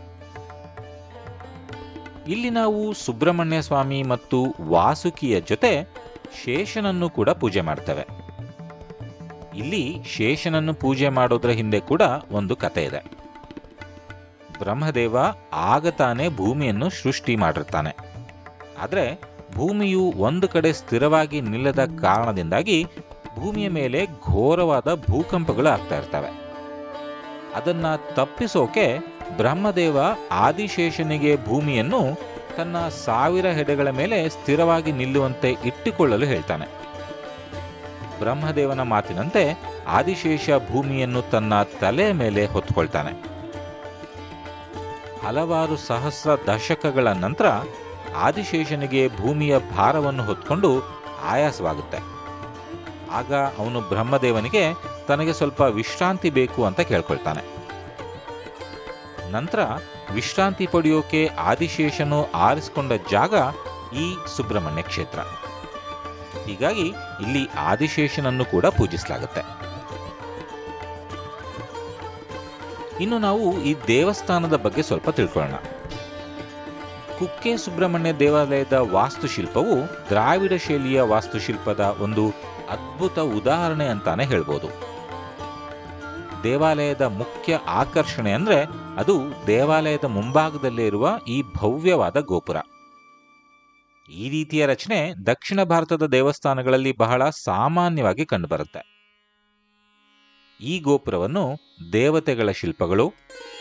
ಇಲ್ಲಿ ನಾವು ಸುಬ್ರಹ್ಮಣ್ಯ ಸ್ವಾಮಿ ಮತ್ತು ವಾಸುಕಿಯ ಜೊತೆ ಶೇಷನನ್ನು ಕೂಡ ಪೂಜೆ ಮಾಡ್ತೇವೆ. ಇಲ್ಲಿ ಶೇಷನನ್ನು ಪೂಜೆ ಮಾಡೋದ್ರ ಹಿಂದೆ ಕೂಡ ಒಂದು ಕತೆ ಇದೆ. ಬ್ರಹ್ಮದೇವ ಆಗ ತಾನೇ ಭೂಮಿಯನ್ನು ಸೃಷ್ಟಿ ಮಾಡಿರ್ತಾನೆ. ಆದರೆ ಭೂಮಿಯು ಒಂದು ಕಡೆ ಸ್ಥಿರವಾಗಿ ನಿಲ್ಲದ ಕಾರಣದಿಂದಾಗಿ ಭೂಮಿಯ ಮೇಲೆ ಘೋರವಾದ ಭೂಕಂಪಗಳು ಆಗ್ತಾ ಇರ್ತವೆ. ಅದನ್ನ ತಪ್ಪಿಸೋಕೆ ಬ್ರಹ್ಮದೇವ ಆದಿಶೇಷನಿಗೆ ಭೂಮಿಯನ್ನು ತನ್ನ ಸಾವಿರ ಹೆಡೆಗಳ ಮೇಲೆ ಸ್ಥಿರವಾಗಿ ನಿಲ್ಲುವಂತೆ ಇಟ್ಟುಕೊಳ್ಳಲು ಹೇಳ್ತಾನೆ. ಬ್ರಹ್ಮದೇವನ ಮಾತಿನಂತೆ ಆದಿಶೇಷ ಭೂಮಿಯನ್ನು ತನ್ನ ತಲೆ ಮೇಲೆ ಹೊತ್ಕೊಳ್ತಾನೆ. ಹಲವಾರು ಸಹಸ್ರ ದಶಕಗಳ ನಂತರ ಆದಿಶೇಷನಿಗೆ ಭೂಮಿಯ ಭಾರವನ್ನು ಹೊತ್ಕೊಂಡು ಆಯಾಸವಾಗುತ್ತೆ. ಆಗ ಅವನು ಬ್ರಹ್ಮದೇವನಿಗೆ ತನಗೆ ಸ್ವಲ್ಪ ವಿಶ್ರಾಂತಿ ಬೇಕು ಅಂತ ಕೇಳ್ಕೊಳ್ತಾನೆ. ನಂತರ ವಿಶ್ರಾಂತಿ ಪಡೆಯೋಕೆ ಆದಿಶೇಷನು ಆರಿಸಿಕೊಂಡ ಜಾಗ ಈ ಸುಬ್ರಹ್ಮಣ್ಯ ಕ್ಷೇತ್ರ. ಹೀಗಾಗಿ ಇಲ್ಲಿ ಆದಿಶೇಷನನ್ನು ಕೂಡ ಪೂಜಿಸಲಾಗುತ್ತೆ. ಇನ್ನು ನಾವು ಈ ದೇವಸ್ಥಾನದ ಬಗ್ಗೆ ಸ್ವಲ್ಪ ತಿಳ್ಕೊಳ್ಳೋಣ. ಕುಕ್ಕೆ ಸುಬ್ರಹ್ಮಣ್ಯ ದೇವಾಲಯದ ವಾಸ್ತುಶಿಲ್ಪವು ದ್ರಾವಿಡ ಶೈಲಿಯ ವಾಸ್ತುಶಿಲ್ಪದ ಒಂದು ಅದ್ಭುತ ಉದಾಹರಣೆ ಅಂತಾನೆ ಹೇಳ್ಬೋದು. ದೇವಾಲಯದ ಮುಖ್ಯ ಆಕರ್ಷಣೆ ಅಂದ್ರೆ ಅದು ದೇವಾಲಯದ ಮುಂಭಾಗದಲ್ಲೇ ಇರುವ ಈ ಭವ್ಯವಾದ ಗೋಪುರ. ಈ ರೀತಿಯ ರಚನೆ ದಕ್ಷಿಣ ಭಾರತದ ದೇವಸ್ಥಾನಗಳಲ್ಲಿ ಬಹಳ ಸಾಮಾನ್ಯವಾಗಿ ಕಂಡುಬರುತ್ತೆ. ಈ ಗೋಪುರವನ್ನು ದೇವತೆಗಳ ಶಿಲ್ಪಗಳು,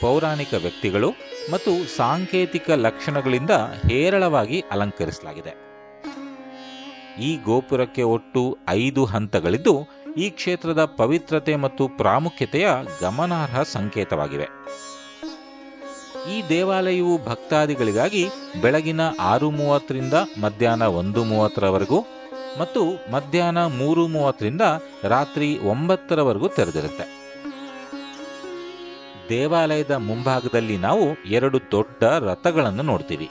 ಪೌರಾಣಿಕ ವ್ಯಕ್ತಿಗಳು ಮತ್ತು ಸಾಂಕೇತಿಕ ಲಕ್ಷಣಗಳಿಂದ ಹೇರಳವಾಗಿ ಅಲಂಕರಿಸಲಾಗಿದೆ. ಈ ಗೋಪುರಕ್ಕೆ ಒಟ್ಟು ಐದು ಹಂತಗಳಿದ್ದು, ಈ ಕ್ಷೇತ್ರದ ಪವಿತ್ರತೆ ಮತ್ತು ಪ್ರಾಮುಖ್ಯತೆಯ ಗಮನಾರ್ಹ ಸಂಕೇತವಾಗಿವೆ. ಈ ದೇವಾಲಯವು ಭಕ್ತಾದಿಗಳಿಗಾಗಿ ಬೆಳಗಿನ ಆರು ಮೂವತ್ತರಿಂದ ಮಧ್ಯಾಹ್ನ ಒಂದು ಮೂವತ್ತರವರೆಗೂ ಮತ್ತು ಮಧ್ಯಾಹ್ನ ಮೂರು ಮೂವತ್ತರಿಂದ ರಾತ್ರಿ ಒಂಬತ್ತರವರೆಗೂ ತೆರೆದಿರುತ್ತೆ. ದೇವಾಲಯದ ಮುಂಭಾಗದಲ್ಲಿ ನಾವು ಎರಡು ದೊಡ್ಡ ರಥಗಳನ್ನು ನೋಡ್ತೀವಿ.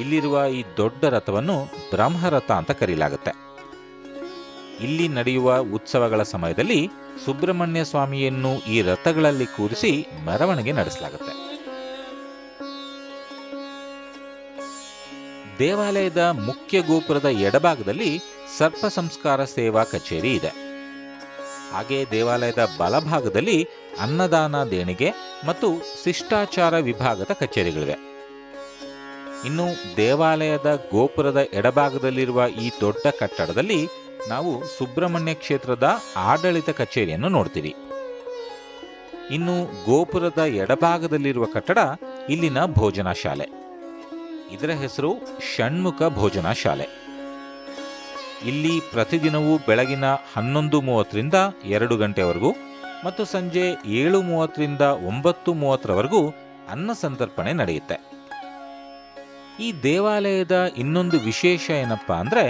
ಇಲ್ಲಿರುವ ಈ ದೊಡ್ಡ ರಥವನ್ನು ಬ್ರಹ್ಮರಥ ಅಂತ ಕರೆಯಲಾಗುತ್ತೆ ಇಲ್ಲಿ ನಡೆಯುವ ಉತ್ಸವಗಳ ಸಮಯದಲ್ಲಿ ಸುಬ್ರಹ್ಮಣ್ಯ ಸ್ವಾಮಿಯನ್ನು ಈ ರಥಗಳಲ್ಲಿ ಕೂರಿಸಿ ಮೆರವಣಿಗೆ ನಡೆಸಲಾಗುತ್ತೆ. ದೇವಾಲಯದ ಮುಖ್ಯ ಗೋಪುರದ ಎಡಭಾಗದಲ್ಲಿ ಸರ್ಪ ಸಂಸ್ಕಾರ ಸೇವಾ ಕಚೇರಿ ಇದೆ. ಹಾಗೆ ದೇವಾಲಯದ ಬಲಭಾಗದಲ್ಲಿ ಅನ್ನದಾನ ದೇಣಿಗೆ ಮತ್ತು ಶಿಷ್ಟಾಚಾರ ವಿಭಾಗದ ಕಚೇರಿಗಳಿವೆ. ಇನ್ನು ದೇವಾಲಯದ ಗೋಪುರದ ಎಡಭಾಗದಲ್ಲಿರುವ ಈ ದೊಡ್ಡ ಕಟ್ಟಡದಲ್ಲಿ ನಾವು ಸುಬ್ರಹ್ಮಣ್ಯ ಕ್ಷೇತ್ರದ ಆಡಳಿತ ಕಚೇರಿಯನ್ನು ನೋಡ್ತೀವಿ. ಇನ್ನು ಗೋಪುರದ ಎಡಭಾಗದಲ್ಲಿರುವ ಕಟ್ಟಡ ಇಲ್ಲಿನ ಭೋಜನ ಶಾಲೆ ಇದರ ಹೆಸರು ಷಣ್ಮುಖ ಭೋಜನ ಶಾಲೆ. ಇಲ್ಲಿ ಪ್ರತಿದಿನವೂ ಬೆಳಗಿನ ಹನ್ನೊಂದು ಮೂವತ್ತರಿಂದ ಎರಡು ಗಂಟೆವರೆಗೂ ಮತ್ತು ಸಂಜೆ ಏಳು ಮೂವತ್ತರಿಂದ ಒಂಬತ್ತು ಮೂವತ್ತರವರೆಗೂ ಅನ್ನ ಸಂತರ್ಪಣೆ ನಡೆಯುತ್ತೆ. ಈ ದೇವಾಲಯದ ಇನ್ನೊಂದು ವಿಶೇಷ ಏನಪ್ಪಾ ಅಂದರೆ,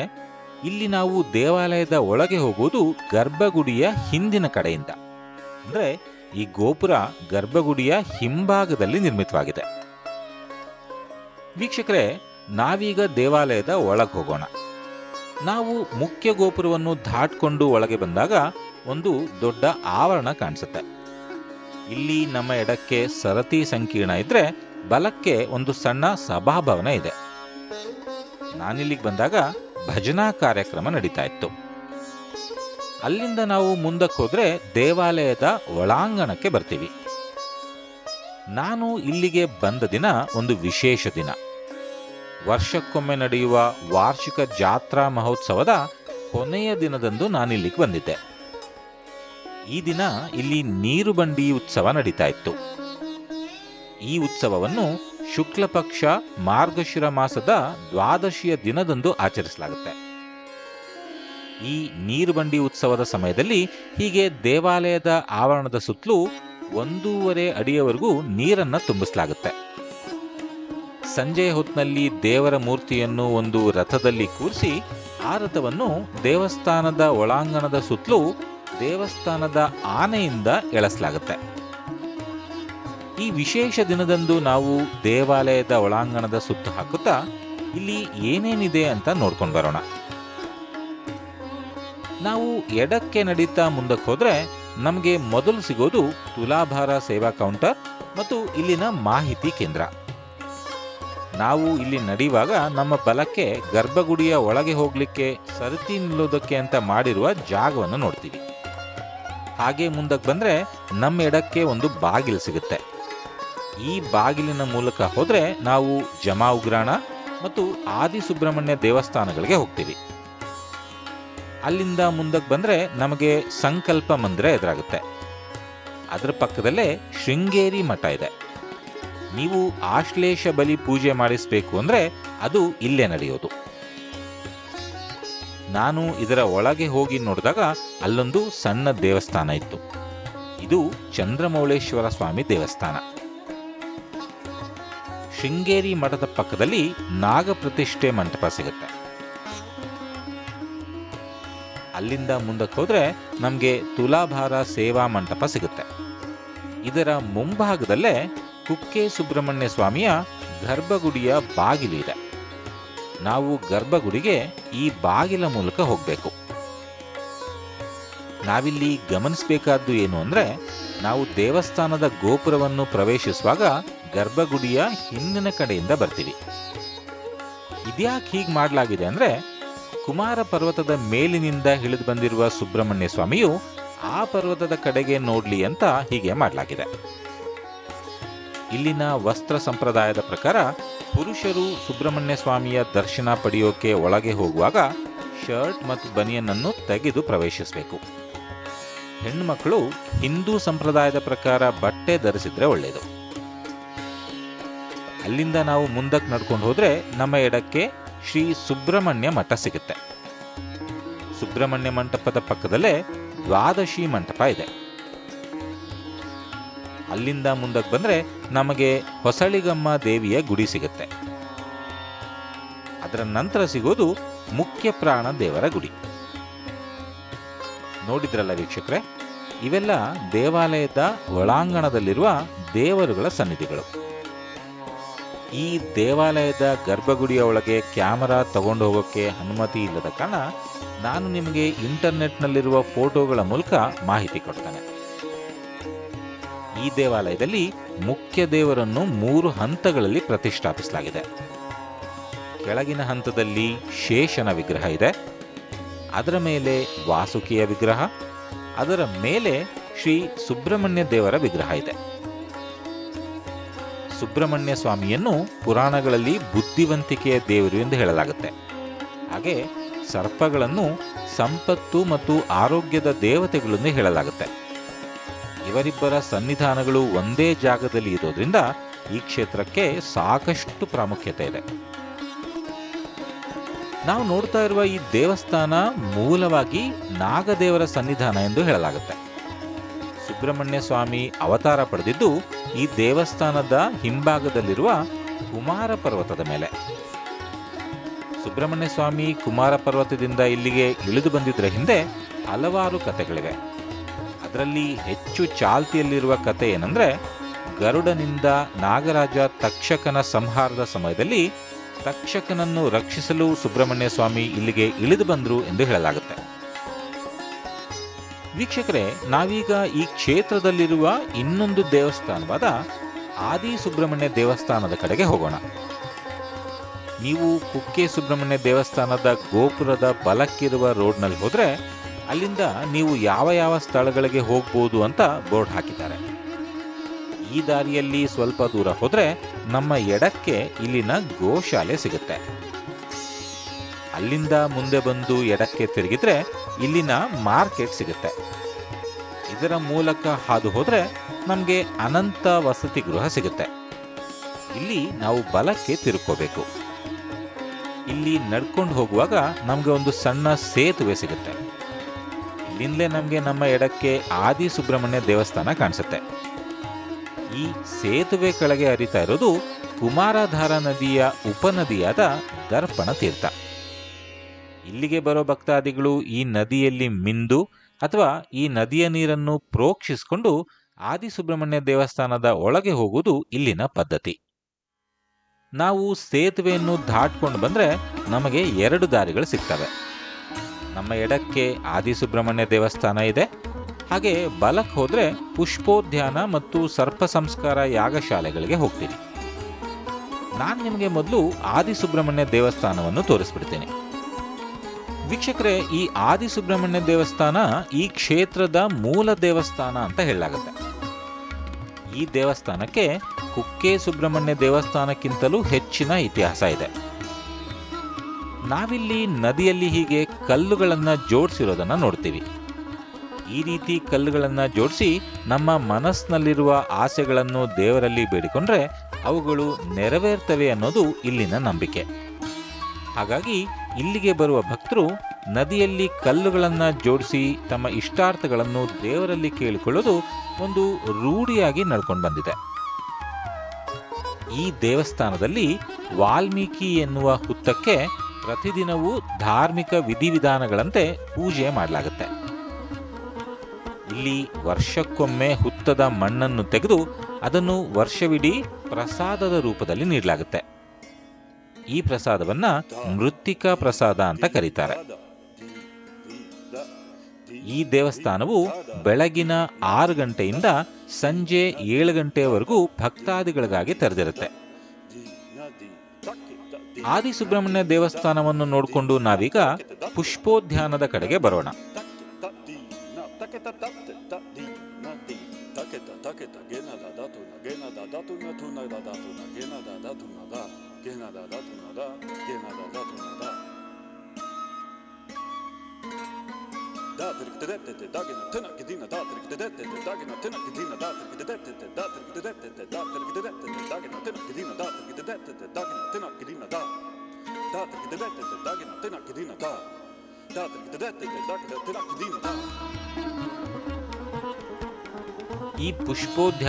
ಇಲ್ಲಿ ನಾವು ದೇವಾಲಯದ ಒಳಗೆ ಹೋಗುವುದು ಗರ್ಭಗುಡಿಯ ಹಿಂದಿನ ಕಡೆಯಿಂದ. ಅಂದರೆ ಈ ಗೋಪುರ ಗರ್ಭಗುಡಿಯ ಹಿಂಭಾಗದಲ್ಲಿ ನಿರ್ಮಿತವಾಗಿದೆ. ವೀಕ್ಷಕರೇ, ನಾವೀಗ ದೇವಾಲಯದ ಒಳಗೆ ಹೋಗೋಣ. ನಾವು ಮುಖ್ಯ ಗೋಪುರವನ್ನು ದಾಟ್ಕೊಂಡು ಒಳಗೆ ಬಂದಾಗ ಒಂದು ದೊಡ್ಡ ಆವರಣ ಕಾಣಿಸುತ್ತೆ. ಇಲ್ಲಿ ನಮ್ಮ ಎಡಕ್ಕೆ ಸರತಿ ಸಂಕೀರ್ಣ ಇದ್ರೆ ಬಲಕ್ಕೆ ಒಂದು ಸಣ್ಣ ಸಭಾಭವನ ಇದೆ. ನಾನಿಲ್ಲಿಗೆ ಬಂದಾಗ ಭಜನಾ ಕಾರ್ಯಕ್ರಮ ನಡೀತಾ ಇತ್ತು. ಅಲ್ಲಿಂದ ನಾವು ಮುಂದಕ್ಕೆ ಹೋದ್ರೆ ದೇವಾಲಯದ ಒಳಾಂಗಣಕ್ಕೆ ಬರ್ತೀವಿ. ನಾನು ಇಲ್ಲಿಗೆ ಬಂದ ದಿನ ಒಂದು ವಿಶೇಷ ದಿನ. ವರ್ಷಕ್ಕೊಮ್ಮೆ ನಡೆಯುವ ವಾರ್ಷಿಕ ಜಾತ್ರಾ ಮಹೋತ್ಸವದ ಕೊನೆಯ ದಿನದಂದು ನಾನು ಇಲ್ಲಿಗೆ ಬಂದಿದ್ದೆ. ಈ ದಿನ ಇಲ್ಲಿ ನೀರು ಬಂಡಿ ಉತ್ಸವ ನಡೀತಾ ಇತ್ತು. ಈ ಉತ್ಸವವನ್ನು ಶುಕ್ಲಪಕ್ಷ ಮಾರ್ಗಶಿರ ಮಾಸದ ದ್ವಾದಶಿಯ ದಿನದಂದು ಆಚರಿಸಲಾಗುತ್ತೆ. ಈ ನೀರು ಬಂಡಿ ಉತ್ಸವದ ಸಮಯದಲ್ಲಿ ಹೀಗೆ ದೇವಾಲಯದ ಆವರಣದ ಸುತ್ತಲೂ ಒಂದೂವರೆ ಅಡಿಯವರೆಗೂ ನೀರನ್ನ ತುಂಬಿಸಲಾಗುತ್ತೆ. ಸಂಜೆ ಹೊತ್ತಿನಲ್ಲಿ ದೇವರ ಮೂರ್ತಿಯನ್ನು ಒಂದು ರಥದಲ್ಲಿ ಕೂರಿಸಿ ಆ ರಥವನ್ನು ದೇವಸ್ಥಾನದ ಒಳಾಂಗಣದ ಸುತ್ತಲೂ ದೇವಸ್ಥಾನದ ಆನೆಯಿಂದ ಎಳೆಸಲಾಗುತ್ತೆ. ಈ ವಿಶೇಷ ದಿನದಂದು ನಾವು ದೇವಾಲಯದ ಒಳಾಂಗಣದ ಸುತ್ತ ಹಾಕುತ್ತಾ ಇಲ್ಲಿ ಏನೇನಿದೆ ಅಂತ ನೋಡ್ಕೊಂಡು ಬರೋಣ. ನಾವು ಎಡಕ್ಕೆ ನಡೀತಾ ಮುಂದಕ್ಕೆ ಹೋದ್ರೆ ನಮಗೆ ಮೊದಲು ಸಿಗೋದು ತುಲಾಭಾರ ಸೇವಾ ಕೌಂಟರ್ ಮತ್ತು ಇಲ್ಲಿನ ಮಾಹಿತಿ ಕೇಂದ್ರ. ನಾವು ಇಲ್ಲಿ ನಡೆಯುವಾಗ ನಮ್ಮ ಬಲಕ್ಕೆ ಗರ್ಭಗುಡಿಯ ಒಳಗೆ ಹೋಗಲಿಕ್ಕೆ ಸರತಿ ನಿಲ್ಲೋದಕ್ಕೆ ಅಂತ ಮಾಡಿರುವ ಜಾಗವನ್ನು ನೋಡ್ತೀವಿ. ಹಾಗೆ ಮುಂದಕ್ಕೆ ಬಂದರೆ ನಮ್ಮ ಎಡಕ್ಕೆ ಒಂದು ಬಾಗಿಲು ಸಿಗುತ್ತೆ. ಈ ಬಾಗಿಲಿನ ಮೂಲಕ ಹೋದರೆ ನಾವು ಜಮಾ ಉಗ್ರಾಣ ಮತ್ತು ಆದಿಸುಬ್ರಹ್ಮಣ್ಯ ದೇವಸ್ಥಾನಗಳಿಗೆ ಹೋಗ್ತೀವಿ. ಅಲ್ಲಿಂದ ಮುಂದಕ್ಕೆ ಬಂದರೆ ನಮಗೆ ಸಂಕಲ್ಪ ಮಂದಿರ ಎದುರಾಗುತ್ತೆ. ಅದರ ಪಕ್ಕದಲ್ಲೇ ಶೃಂಗೇರಿ ಮಠ ಇದೆ. ನೀವು ಆಶ್ಲೇಷ ಬಲಿ ಪೂಜೆ ಮಾಡಿಸಬೇಕು ಅಂದರೆ ಅದು ಇಲ್ಲೇ ನಡೆಯೋದು. ನಾನು ಇದರ ಒಳಗೆ ಹೋಗಿ ನೋಡಿದಾಗ ಅಲ್ಲೊಂದು ಸಣ್ಣ ದೇವಸ್ಥಾನ ಇತ್ತು. ಇದು ಚಂದ್ರಮೌಳೇಶ್ವರ ಸ್ವಾಮಿ ದೇವಸ್ಥಾನ. ಶೃಂಗೇರಿ ಮಠದ ಪಕ್ಕದಲ್ಲಿ ನಾಗಪ್ರತಿಷ್ಠೆ ಮಂಟಪ ಸಿಗುತ್ತೆ. ಅಲ್ಲಿಂದ ಮುಂದಕ್ಕೆ ಹೋದರೆ ನಮಗೆ ತುಲಾಭಾರ ಸೇವಾ ಮಂಟಪ ಸಿಗುತ್ತೆ. ಇದರ ಮುಂಭಾಗದಲ್ಲೇ ಕುಕ್ಕೆ ಸುಬ್ರಹ್ಮಣ್ಯ ಸ್ವಾಮಿಯ ಗರ್ಭಗುಡಿಯ ಬಾಗಿಲು ಇದೆ. ನಾವು ಗರ್ಭಗುಡಿಗೆ ಈ ಬಾಗಿಲ ಮೂಲಕ ಹೋಗಬೇಕು. ನಾವಿಲ್ಲಿ ಗಮನಿಸಬೇಕಾದ್ದು ಏನು ಅಂದರೆ, ನಾವು ದೇವಸ್ಥಾನದ ಗೋಪುರವನ್ನು ಪ್ರವೇಶಿಸುವಾಗ ಗರ್ಭಗುಡಿಯ ಹಿಂದಿನ ಕಡೆಯಿಂದ ಬರ್ತೀವಿ. ಇದ್ಯಾಕೆ ಹೀಗೆ ಮಾಡಲಾಗಿದೆ ಅಂದ್ರೆ ಕುಮಾರ ಪರ್ವತದ ಮೇಲಿನಿಂದ ಇಳಿದು ಬಂದಿರುವ ಸುಬ್ರಹ್ಮಣ್ಯ ಸ್ವಾಮಿಯು ಆ ಪರ್ವತದ ಕಡೆಗೆ ನೋಡ್ಲಿ ಅಂತ ಹೀಗೆ ಮಾಡಲಾಗಿದೆ. ಇಲ್ಲಿನ ವಸ್ತ್ರ ಸಂಪ್ರದಾಯದ ಪ್ರಕಾರ ಪುರುಷರು ಸುಬ್ರಹ್ಮಣ್ಯ ಸ್ವಾಮಿಯ ದರ್ಶನ ಪಡೆಯೋಕೆ ಒಳಗೆ ಹೋಗುವಾಗ ಶರ್ಟ್ ಮತ್ತು ಬನಿಯನ್ನನ್ನು ತೆಗೆದು ಪ್ರವೇಶಿಸಬೇಕು. ಹೆಣ್ಮಕ್ಳು ಹಿಂದೂ ಸಂಪ್ರದಾಯದ ಪ್ರಕಾರ ಬಟ್ಟೆ ಧರಿಸಿದ್ರೆ ಒಳ್ಳೆಯದು ಅಲ್ಲಿಂದ ನಾವು ಮುಂದಕ್ಕೆ ನಡ್ಕೊಂಡು ಹೋದರೆ ನಮ್ಮ ಎಡಕ್ಕೆ ಶ್ರೀ ಸುಬ್ರಹ್ಮಣ್ಯ ಮಠ ಸಿಗುತ್ತೆ. ಸುಬ್ರಹ್ಮಣ್ಯ ಮಂಟಪದ ಪಕ್ಕದಲ್ಲೇ ದ್ವಾದಶಿ ಮಂಟಪ ಇದೆ. ಅಲ್ಲಿಂದ ಮುಂದಕ್ಕೆ ಬಂದ್ರೆ ನಮಗೆ ಹೊಸಳಿಗಮ್ಮ ದೇವಿಯ ಗುಡಿ ಸಿಗುತ್ತೆ. ಅದರ ನಂತರ ಸಿಗೋದು ಮುಖ್ಯ ಪ್ರಾಣ ದೇವರ ಗುಡಿ. ನೋಡಿದ್ರಲ್ಲ ವೀಕ್ಷಕರೇ, ಇವೆಲ್ಲ ದೇವಾಲಯದ ಒಳಾಂಗಣದಲ್ಲಿರುವ ದೇವರುಗಳ ಸನ್ನಿಧಿಗಳು. ಈ ದೇವಾಲಯದ ಗರ್ಭಗುಡಿಯ ಒಳಗೆ ಕ್ಯಾಮರಾ ತಗೊಂಡು ಹೋಗೋಕ್ಕೆ ಅನುಮತಿ ಇಲ್ಲದ ಕಾರಣ ನಾನು ನಿಮಗೆ ಇಂಟರ್ನೆಟ್ನಲ್ಲಿರುವ ಫೋಟೋಗಳ ಮೂಲಕ ಮಾಹಿತಿ ಕೊಡ್ತೇನೆ. ಈ ದೇವಾಲಯದಲ್ಲಿ ಮುಖ್ಯ ದೇವರನ್ನು ಮೂರು ಹಂತಗಳಲ್ಲಿ ಪ್ರತಿಷ್ಠಾಪಿಸಲಾಗಿದೆ. ಕೆಳಗಿನ ಹಂತದಲ್ಲಿ ಶೇಷನ ವಿಗ್ರಹ ಇದೆ. ಅದರ ಮೇಲೆ ವಾಸುಕಿಯ ವಿಗ್ರಹ. ಅದರ ಮೇಲೆ ಶ್ರೀ ಸುಬ್ರಹ್ಮಣ್ಯ ದೇವರ ವಿಗ್ರಹ ಇದೆ. ಸುಬ್ರಹ್ಮಣ್ಯ ಸ್ವಾಮಿಯನ್ನು ಪುರಾಣಗಳಲ್ಲಿ ಬುದ್ಧಿವಂತಿಕೆಯ ದೇವರು ಎಂದು ಹೇಳಲಾಗುತ್ತೆ. ಹಾಗೆ ಸರ್ಪಗಳನ್ನು ಸಂಪತ್ತು ಮತ್ತು ಆರೋಗ್ಯದ ದೇವತೆಗಳನ್ನು ಹೇಳಲಾಗುತ್ತೆ. ಇವರಿಬ್ಬರ ಸನ್ನಿಧಾನಗಳು ಒಂದೇ ಜಾಗದಲ್ಲಿ ಇರೋದ್ರಿಂದ ಈ ಕ್ಷೇತ್ರಕ್ಕೆ ಸಾಕಷ್ಟು ಪ್ರಾಮುಖ್ಯತೆ ಇದೆ. ನಾವು ನೋಡ್ತಾ ಇರುವ ಈ ದೇವಸ್ಥಾನ ಮೂಲವಾಗಿ ನಾಗದೇವರ ಸನ್ನಿಧಾನ ಎಂದು ಹೇಳಲಾಗುತ್ತೆ. ಸುಬ್ರಹ್ಮಣ್ಯ ಸ್ವಾಮಿ ಅವತಾರ ಪಡೆದಿದ್ದು ಈ ದೇವಸ್ಥಾನದ ಹಿಂಭಾಗದಲ್ಲಿರುವ ಕುಮಾರ ಪರ್ವತದ ಮೇಲೆ. ಸುಬ್ರಹ್ಮಣ್ಯ ಸ್ವಾಮಿ ಕುಮಾರ ಪರ್ವತದಿಂದ ಇಲ್ಲಿಗೆ ಇಳಿದು ಬಂದಿದ್ದರ ಹಿಂದೆ ಹಲವಾರು ಕಥೆಗಳಿವೆ. ಅದರಲ್ಲಿ ಹೆಚ್ಚು ಚಾಲ್ತಿಯಲ್ಲಿರುವ ಕತೆ ಏನಂದರೆ, ಗರುಡನಿಂದ ನಾಗರಾಜ ತಕ್ಷಕನ ಸಂಹಾರದ ಸಮಯದಲ್ಲಿ ತಕ್ಷಕನನ್ನು ರಕ್ಷಿಸಲು ಸುಬ್ರಹ್ಮಣ್ಯ ಸ್ವಾಮಿ ಇಲ್ಲಿಗೆ ಇಳಿದು ಬಂದರು ಎಂದು ಹೇಳಲಾಗುತ್ತೆ. ವೀಕ್ಷಕರೇ, ನಾವೀಗ ಈ ಕ್ಷೇತ್ರದಲ್ಲಿರುವ ಇನ್ನೊಂದು ದೇವಸ್ಥಾನವಾದ ಆದಿ ಸುಬ್ರಹ್ಮಣ್ಯ ದೇವಸ್ಥಾನದ ಕಡೆಗೆ ಹೋಗೋಣ. ನೀವು ಕುಕ್ಕೆ ಸುಬ್ರಹ್ಮಣ್ಯ ದೇವಸ್ಥಾನದ ಗೋಪುರದ ಬಲಕ್ಕಿರುವ ರೋಡ್ನಲ್ಲಿ ಹೋದರೆ, ಅಲ್ಲಿಂದ ನೀವು ಯಾವ ಯಾವ ಸ್ಥಳಗಳಿಗೆ ಹೋಗ್ಬೋದು ಅಂತ ಬೋರ್ಡ್ ಹಾಕಿದ್ದಾರೆ. ಈ ದಾರಿಯಲ್ಲಿ ಸ್ವಲ್ಪ ದೂರ ಹೋದರೆ ನಮ್ಮ ಎಡಕ್ಕೆ ಇಲ್ಲಿನ ಗೋಶಾಲೆ ಸಿಗುತ್ತೆ. ಅಲ್ಲಿಂದ ಮುಂದೆ ಬಂದು ಎಡಕ್ಕೆ ತಿರುಗಿದ್ರೆ ಇಲ್ಲಿನ ಮಾರ್ಕೆಟ್ ಸಿಗುತ್ತೆ. ಇದರ ಮೂಲಕ ಹಾದು ಹೋದರೆ ನಮಗೆ ಅನಂತ ವಸತಿ ಗೃಹ ಸಿಗುತ್ತೆ. ಇಲ್ಲಿ ನಾವು ಬಲಕ್ಕೆ ತಿರುಕೋಬೇಕು ಇಲ್ಲಿ ನಡ್ಕೊಂಡು ಹೋಗುವಾಗ ನಮಗೆ ಒಂದು ಸಣ್ಣ ಸೇತುವೆ ಸಿಗುತ್ತೆ. ಇಲ್ಲಿಂದಲೇ ನಮಗೆ ನಮ್ಮ ಎಡಕ್ಕೆ ಆದಿ ಸುಬ್ರಹ್ಮಣ್ಯ ದೇವಸ್ಥಾನ ಕಾಣಿಸುತ್ತೆ. ಈ ಸೇತುವೆ ಕೆಳಗೆ ಹರಿತಾ ಇರೋದು ಕುಮಾರಧಾರ ನದಿಯ ಉಪನದಿಯಾದ ದರ್ಪಣ ತೀರ್ಥ. ಇಲ್ಲಿಗೆ ಬರೋ ಭಕ್ತಾದಿಗಳು ಈ ನದಿಯಲ್ಲಿ ಮಿಂದು ಅಥವಾ ಈ ನದಿಯ ನೀರನ್ನು ಪ್ರೋಕ್ಷಿಸಿಕೊಂಡು ಆದಿಸುಬ್ರಹ್ಮಣ್ಯ ದೇವಸ್ಥಾನದ ಒಳಗೆ ಹೋಗುವುದು ಇಲ್ಲಿನ ಪದ್ಧತಿ. ನಾವು ಸೇತುವೆಯನ್ನು ದಾಟ್ಕೊಂಡು ಬಂದರೆ ನಮಗೆ ಎರಡು ದಾರಿಗಳು ಸಿಗ್ತವೆ. ನಮ್ಮ ಎಡಕ್ಕೆ ಆದಿಸುಬ್ರಹ್ಮಣ್ಯ ದೇವಸ್ಥಾನ ಇದೆ. ಹಾಗೆ ಬಲಕ್ಕೆ ಹೋದರೆ ಪುಷ್ಪೋದ್ಯಾನ ಮತ್ತು ಸರ್ಪ ಸಂಸ್ಕಾರ ಯಾಗಶಾಲೆಗಳಿಗೆ ಹೋಗ್ತೀನಿ. ನಾನು ನಿಮಗೆ ಮೊದಲು ಆದಿಸುಬ್ರಹ್ಮಣ್ಯ ದೇವಸ್ಥಾನವನ್ನು ತೋರಿಸ್ಬಿಡ್ತೀನಿ. ವೀಕ್ಷಕರೇ, ಈ ಆದಿಸುಬ್ರಹ್ಮಣ್ಯ ದೇವಸ್ಥಾನ ಈ ಕ್ಷೇತ್ರದ ಮೂಲ ದೇವಸ್ಥಾನ ಅಂತ ಹೇಳಲಾಗುತ್ತೆ. ಈ ದೇವಸ್ಥಾನಕ್ಕೆ ಕುಕ್ಕೆ ಸುಬ್ರಹ್ಮಣ್ಯ ದೇವಸ್ಥಾನಕ್ಕಿಂತಲೂ ಹೆಚ್ಚಿನ ಇತಿಹಾಸ ಇದೆ. ನಾವಿಲ್ಲಿ ನದಿಯಲ್ಲಿ ಹೀಗೆ ಕಲ್ಲುಗಳನ್ನು ಜೋಡಿಸಿರೋದನ್ನ ನೋಡ್ತೀವಿ. ಈ ರೀತಿ ಕಲ್ಲುಗಳನ್ನು ಜೋಡಿಸಿ ನಮ್ಮ ಮನಸ್ಸಿನಲ್ಲಿರುವ ಆಸೆಗಳನ್ನು ದೇವರಲ್ಲಿ ಬೇಡಿಕೊಂಡ್ರೆ ಅವುಗಳು ನೆರವೇರ್ತವೆ ಅನ್ನೋದು ಇಲ್ಲಿನ ನಂಬಿಕೆ. ಹಾಗಾಗಿ ಇಲ್ಲಿಗೆ ಬರುವ ಭಕ್ತರು ನದಿಯಲ್ಲಿ ಕಲ್ಲುಗಳನ್ನು ಜೋಡಿಸಿ ತಮ್ಮ ಇಷ್ಟಾರ್ಥಗಳನ್ನು ದೇವರಲ್ಲಿ ಕೇಳಿಕೊಳ್ಳೋದು ಒಂದು ರೂಢಿಯಾಗಿ ನಡ್ಕೊಂಡು ಬಂದಿದೆ. ಈ ದೇವಸ್ಥಾನದಲ್ಲಿ ವಾಲ್ಮೀಕಿ ಎನ್ನುವ ಹುತ್ತಕ್ಕೆ ಪ್ರತಿದಿನವೂ ಧಾರ್ಮಿಕ ವಿಧಿವಿಧಾನಗಳಂತೆ ಪೂಜೆ ಮಾಡಲಾಗುತ್ತೆ. ಇಲ್ಲಿ ವರ್ಷಕ್ಕೊಮ್ಮೆ ಹುತ್ತದ ಮಣ್ಣನ್ನು ತೆಗೆದು ಅದನ್ನು ವರ್ಷವಿಡೀ ಪ್ರಸಾದದ ರೂಪದಲ್ಲಿ ನೀಡಲಾಗುತ್ತೆ. ಈ ಪ್ರಸಾದವನ್ನ ಮೃತ್ತಿಕಾ ಪ್ರಸಾದ ಅಂತ ಕರೀತಾರೆ. ಈ ದೇವಸ್ಥಾನವು ಬೆಳಗಿನ ಆರು ಗಂಟೆಯಿಂದ ಸಂಜೆ ಏಳು ಗಂಟೆಯವರೆಗೂ ಭಕ್ತಾದಿಗಳಿಗಾಗಿ ತೆರೆದಿರುತ್ತೆ. ಆದಿಸುಬ್ರಹ್ಮಣ್ಯ ದೇವಸ್ಥಾನವನ್ನು ನೋಡಿಕೊಂಡು ನಾವೀಗ ಪುಷ್ಪೋದ್ಯಾನದ ಕಡೆಗೆ ಬರೋಣ.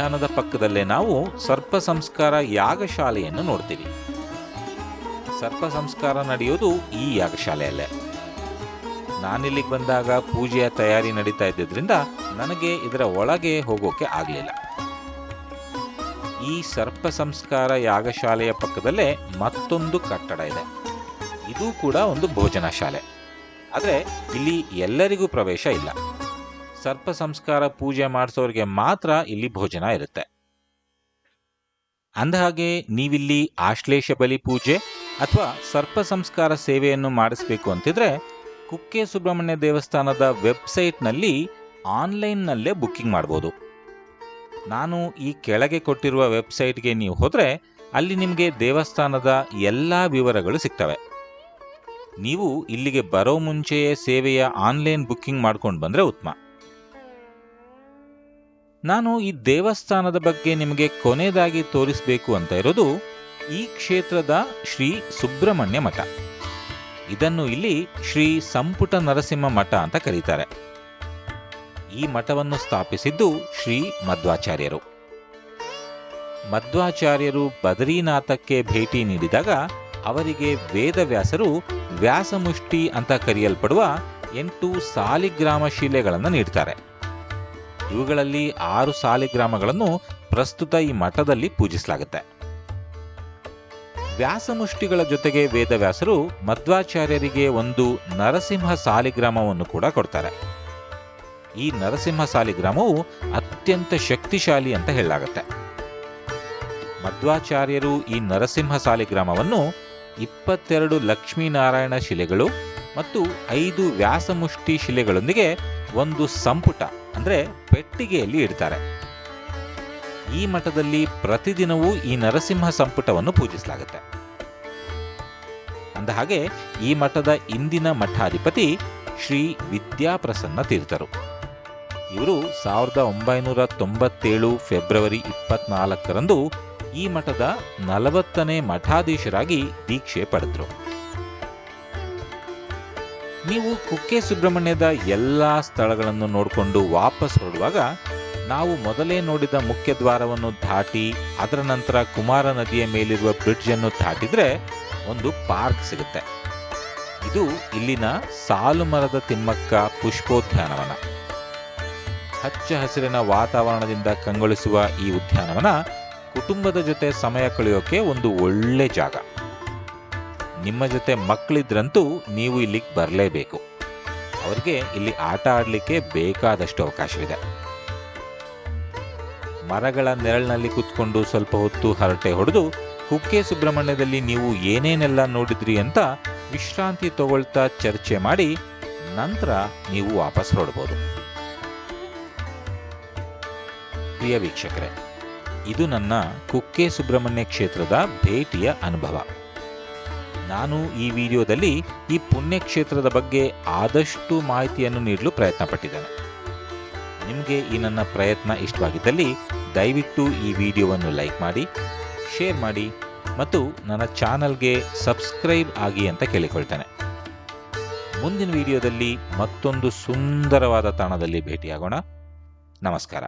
ಪುಷ್ಪೋದ್ಯಾನದ ಪಕ್ಕದಲ್ಲೇ ನಾವು ಸರ್ಪ ಸಂಸ್ಕಾರ ಯಾಗಶಾಲೆಯನ್ನು ನೋಡ್ತೀವಿ. ಸರ್ಪ ಸಂಸ್ಕಾರ ನಡೆಯೋದು ಈ ಯಾಗಶಾಲೆಯಲ್ಲೇ. ನಾನಿಲ್ಲಿಗೆ ಬಂದಾಗ ಪೂಜೆಯ ತಯಾರಿ ನಡೀತಾ ಇದ್ದಿದ್ರಿಂದ ನನಗೆ ಇದರ ಒಳಗೆ ಹೋಗೋಕೆ ಆಗಲಿಲ್ಲ. ಈ ಸರ್ಪ ಸಂಸ್ಕಾರ ಯಾಗಶಾಲೆಯ ಪಕ್ಕದಲ್ಲೇ ಮತ್ತೊಂದು ಕಟ್ಟಡ ಇದೆ. ಇದು ಕೂಡ ಒಂದು ಭೋಜನ ಶಾಲೆ ಆದರೆ ಇಲ್ಲಿ ಎಲ್ಲರಿಗೂ ಪ್ರವೇಶ ಇಲ್ಲ. ಸರ್ಪ ಸಂಸ್ಕಾರ ಪೂಜೆ ಮಾಡಿಸೋರಿಗೆ ಮಾತ್ರ ಇಲ್ಲಿ ಭೋಜನ ಇರುತ್ತೆ. ಅಂದಹಾಗೆ ನೀವಿಲ್ಲಿ ಆಶ್ಲೇಷ ಬಲಿ ಪೂಜೆ ಅಥವಾ ಸರ್ಪ ಸಂಸ್ಕಾರ ಸೇವೆಯನ್ನು ಮಾಡಿಸ್ಬೇಕು ಅಂತಿದ್ರೆ ಕುಕ್ಕೆ ಸುಬ್ರಹ್ಮಣ್ಯ ದೇವಸ್ಥಾನದ ವೆಬ್ಸೈಟ್ನಲ್ಲಿ ಆನ್ಲೈನ್ನಲ್ಲೇ ಬುಕ್ಕಿಂಗ್ ಮಾಡ್ಬೋದು. ನಾನು ಈ ಕೆಳಗೆ ಕೊಟ್ಟಿರುವ ವೆಬ್ಸೈಟ್ಗೆ ನೀವು ಹೋದರೆ ಅಲ್ಲಿ ನಿಮಗೆ ದೇವಸ್ಥಾನದ ಎಲ್ಲ ವಿವರಗಳು ಸಿಗ್ತವೆ. ನೀವು ಇಲ್ಲಿಗೆ ಬರೋ ಮುಂಚೆಯೇ ಸೇವೆಯ ಆನ್ಲೈನ್ ಬುಕ್ಕಿಂಗ್ ಮಾಡ್ಕೊಂಡು ಬಂದರೆ ಉತ್ತಮ. ನಾನು ಈ ದೇವಸ್ಥಾನದ ಬಗ್ಗೆ ನಿಮಗೆ ಕೊನೆಯದಾಗಿ ತೋರಿಸಬೇಕು ಅಂತ ಇರೋದು ಈ ಕ್ಷೇತ್ರದ ಶ್ರೀ ಸುಬ್ರಹ್ಮಣ್ಯ ಮಠ. ಇದನ್ನು ಇಲ್ಲಿ ಶ್ರೀ ಸಂಪುಟ ನರಸಿಂಹ ಮಠ ಅಂತ ಕರೀತಾರೆ. ಈ ಮಠವನ್ನು ಸ್ಥಾಪಿಸಿದ್ದು ಶ್ರೀ ಮಧ್ವಾಚಾರ್ಯರು. ಮಧ್ವಾಚಾರ್ಯರು ಬದರೀನಾಥಕ್ಕೆ ಭೇಟಿ ನೀಡಿದಾಗ ಅವರಿಗೆ ವೇದವ್ಯಾಸರು ವ್ಯಾಸಮುಷ್ಟಿ ಅಂತ ಕರೆಯಲ್ಪಡುವ ಎಂಟು ಸಾಲಿಗ್ರಾಮ ಶಿಲೆಗಳನ್ನು ನೀಡ್ತಾರೆ. ಇವುಗಳಲ್ಲಿ ಆರು ಸಾಲಿಗ್ರಾಮಗಳನ್ನು ಪ್ರಸ್ತುತ ಈ ಮಠದಲ್ಲಿ ಪೂಜಿಸಲಾಗುತ್ತೆ. ವ್ಯಾಸಮುಷ್ಟಿಗಳ ಜೊತೆಗೆ ವೇದವ್ಯಾಸರು ಮಧ್ವಾಚಾರ್ಯರಿಗೆ ಒಂದು ನರಸಿಂಹ ಸಾಲಿಗ್ರಾಮವನ್ನು ಕೂಡ ಕೊಡ್ತಾರೆ. ಈ ನರಸಿಂಹ ಸಾಲಿಗ್ರಾಮವು ಅತ್ಯಂತ ಶಕ್ತಿಶಾಲಿ ಅಂತ ಹೇಳಲಾಗುತ್ತೆ. ಮಧ್ವಾಚಾರ್ಯರು ಈ ನರಸಿಂಹ ಸಾಲಿಗ್ರಾಮವನ್ನು ಇಪ್ಪತ್ತೆರಡು ಲಕ್ಷ್ಮೀನಾರಾಯಣ ಶಿಲೆಗಳು ಮತ್ತು ಐದು ವ್ಯಾಸಮುಷ್ಟಿ ಶಿಲೆಗಳೊಂದಿಗೆ ಒಂದು ಸಂಪುಟ, ಅಂದ್ರೆ ಪೆಟ್ಟಿಗೆಯಲ್ಲಿ ಇಡ್ತಾರೆ. ಈ ಮಠದಲ್ಲಿ ಪ್ರತಿದಿನವೂ ಈ ನರಸಿಂಹ ಸಂಪುಟವನ್ನು ಪೂಜಿಸಲಾಗುತ್ತೆ. ಅಂದ ಹಾಗೆ ಈ ಮಠದ ಇಂದಿನ ಮಠಾಧಿಪತಿ ಶ್ರೀ ವಿದ್ಯಾಪ್ರಸನ್ನ ತೀರ್ಥರು. ಇವರು ಸಾವಿರದ ಒಂಬೈನೂರ ತೊಂಬತ್ತೇಳು ಫೆಬ್ರವರಿ ಇಪ್ಪತ್ನಾಲ್ಕರಂದು ಈ ಮಠದ ನಲವತ್ತನೇ ಮಠಾಧೀಶರಾಗಿ ದೀಕ್ಷೆ ಪಡೆದರು. ನೀವು ಕುಕ್ಕೆ ಸುಬ್ರಹ್ಮಣ್ಯದ ಎಲ್ಲ ಸ್ಥಳಗಳನ್ನು ನೋಡಿಕೊಂಡು ವಾಪಸ್ ಹೊರಡುವಾಗ ನಾವು ಮೊದಲೇ ನೋಡಿದ ಮುಖ್ಯ ದ್ವಾರವನ್ನು ದಾಟಿ ಅದರ ನಂತರ ಕುಮಾರ ನದಿಯ ಮೇಲಿರುವ ಬ್ರಿಡ್ಜ್ ಅನ್ನು ದಾಟಿದ್ರೆ ಒಂದು ಪಾರ್ಕ್ ಸಿಗುತ್ತೆ. ಇದು ಇಲ್ಲಿನ ಸಾಲು ಮರದ ತಿಮ್ಮಕ್ಕ ಪುಷ್ಪೋದ್ಯಾನವನ. ಹಚ್ಚ ಹಸಿರಿನ ವಾತಾವರಣದಿಂದ ಕಂಗೊಳಿಸುವ ಈ ಉದ್ಯಾನವನ ಕುಟುಂಬದ ಜೊತೆ ಸಮಯ ಕಳೆಯೋಕೆ ಒಂದು ಒಳ್ಳೆ ಜಾಗ. ನಿಮ್ಮ ಜೊತೆ ಮಕ್ಕಳಿದ್ರಂತೂ ನೀವು ಇಲ್ಲಿಗೆ ಬರಲೇಬೇಕು. ಅವ್ರಿಗೆ ಇಲ್ಲಿ ಆಟ ಆಡಲಿಕ್ಕೆ ಬೇಕಾದಷ್ಟು ಅವಕಾಶವಿದೆ. ಮರಗಳ ನೆರಳಿನಲ್ಲಿ ಕುತ್ಕೊಂಡು ಸ್ವಲ್ಪ ಹೊತ್ತು ಹರಟೆ ಹೊಡೆದು ಕುಕ್ಕೆ ಸುಬ್ರಹ್ಮಣ್ಯದಲ್ಲಿ ನೀವು ಏನೇನೆಲ್ಲ ನೋಡಿದ್ರಿ ಅಂತ ವಿಶ್ರಾಂತಿ ತಗೊಳ್ತಾ ಚರ್ಚೆ ಮಾಡಿ ನಂತರ ನೀವು ವಾಪಸ್ ಹೊರಡ್ಬೋದು. ಪ್ರಿಯ ವೀಕ್ಷಕರೇ, ಇದು ನನ್ನ ಕುಕ್ಕೆ ಸುಬ್ರಹ್ಮಣ್ಯ ಕ್ಷೇತ್ರದ ಭೇಟಿಯ ಅನುಭವ. ನಾನು ಈ ವಿಡಿಯೋದಲ್ಲಿ ಈ ಪುಣ್ಯಕ್ಷೇತ್ರದ ಬಗ್ಗೆ ಆದಷ್ಟು ಮಾಹಿತಿಯನ್ನು ನೀಡಲು ಪ್ರಯತ್ನ ಪಟ್ಟಿದ್ದೇನೆ ನಿಮಗೆ ಈ ನನ್ನ ಪ್ರಯತ್ನ ಇಷ್ಟವಾಗಿದ್ದಲ್ಲಿ ದಯವಿಟ್ಟು ಈ ವಿಡಿಯೋವನ್ನು ಲೈಕ್ ಮಾಡಿ, ಶೇರ್ ಮಾಡಿ ಮತ್ತು ನನ್ನ ಚಾನಲ್ಗೆ ಸಬ್ಸ್ಕ್ರೈಬ್ ಆಗಿ ಅಂತ ಕೇಳಿಕೊಳ್ತೇನೆ. ಮುಂದಿನ ವಿಡಿಯೋದಲ್ಲಿ ಮತ್ತೊಂದು ಸುಂದರವಾದ ತಾಣದಲ್ಲಿ ಭೇಟಿಯಾಗೋಣ. ನಮಸ್ಕಾರ.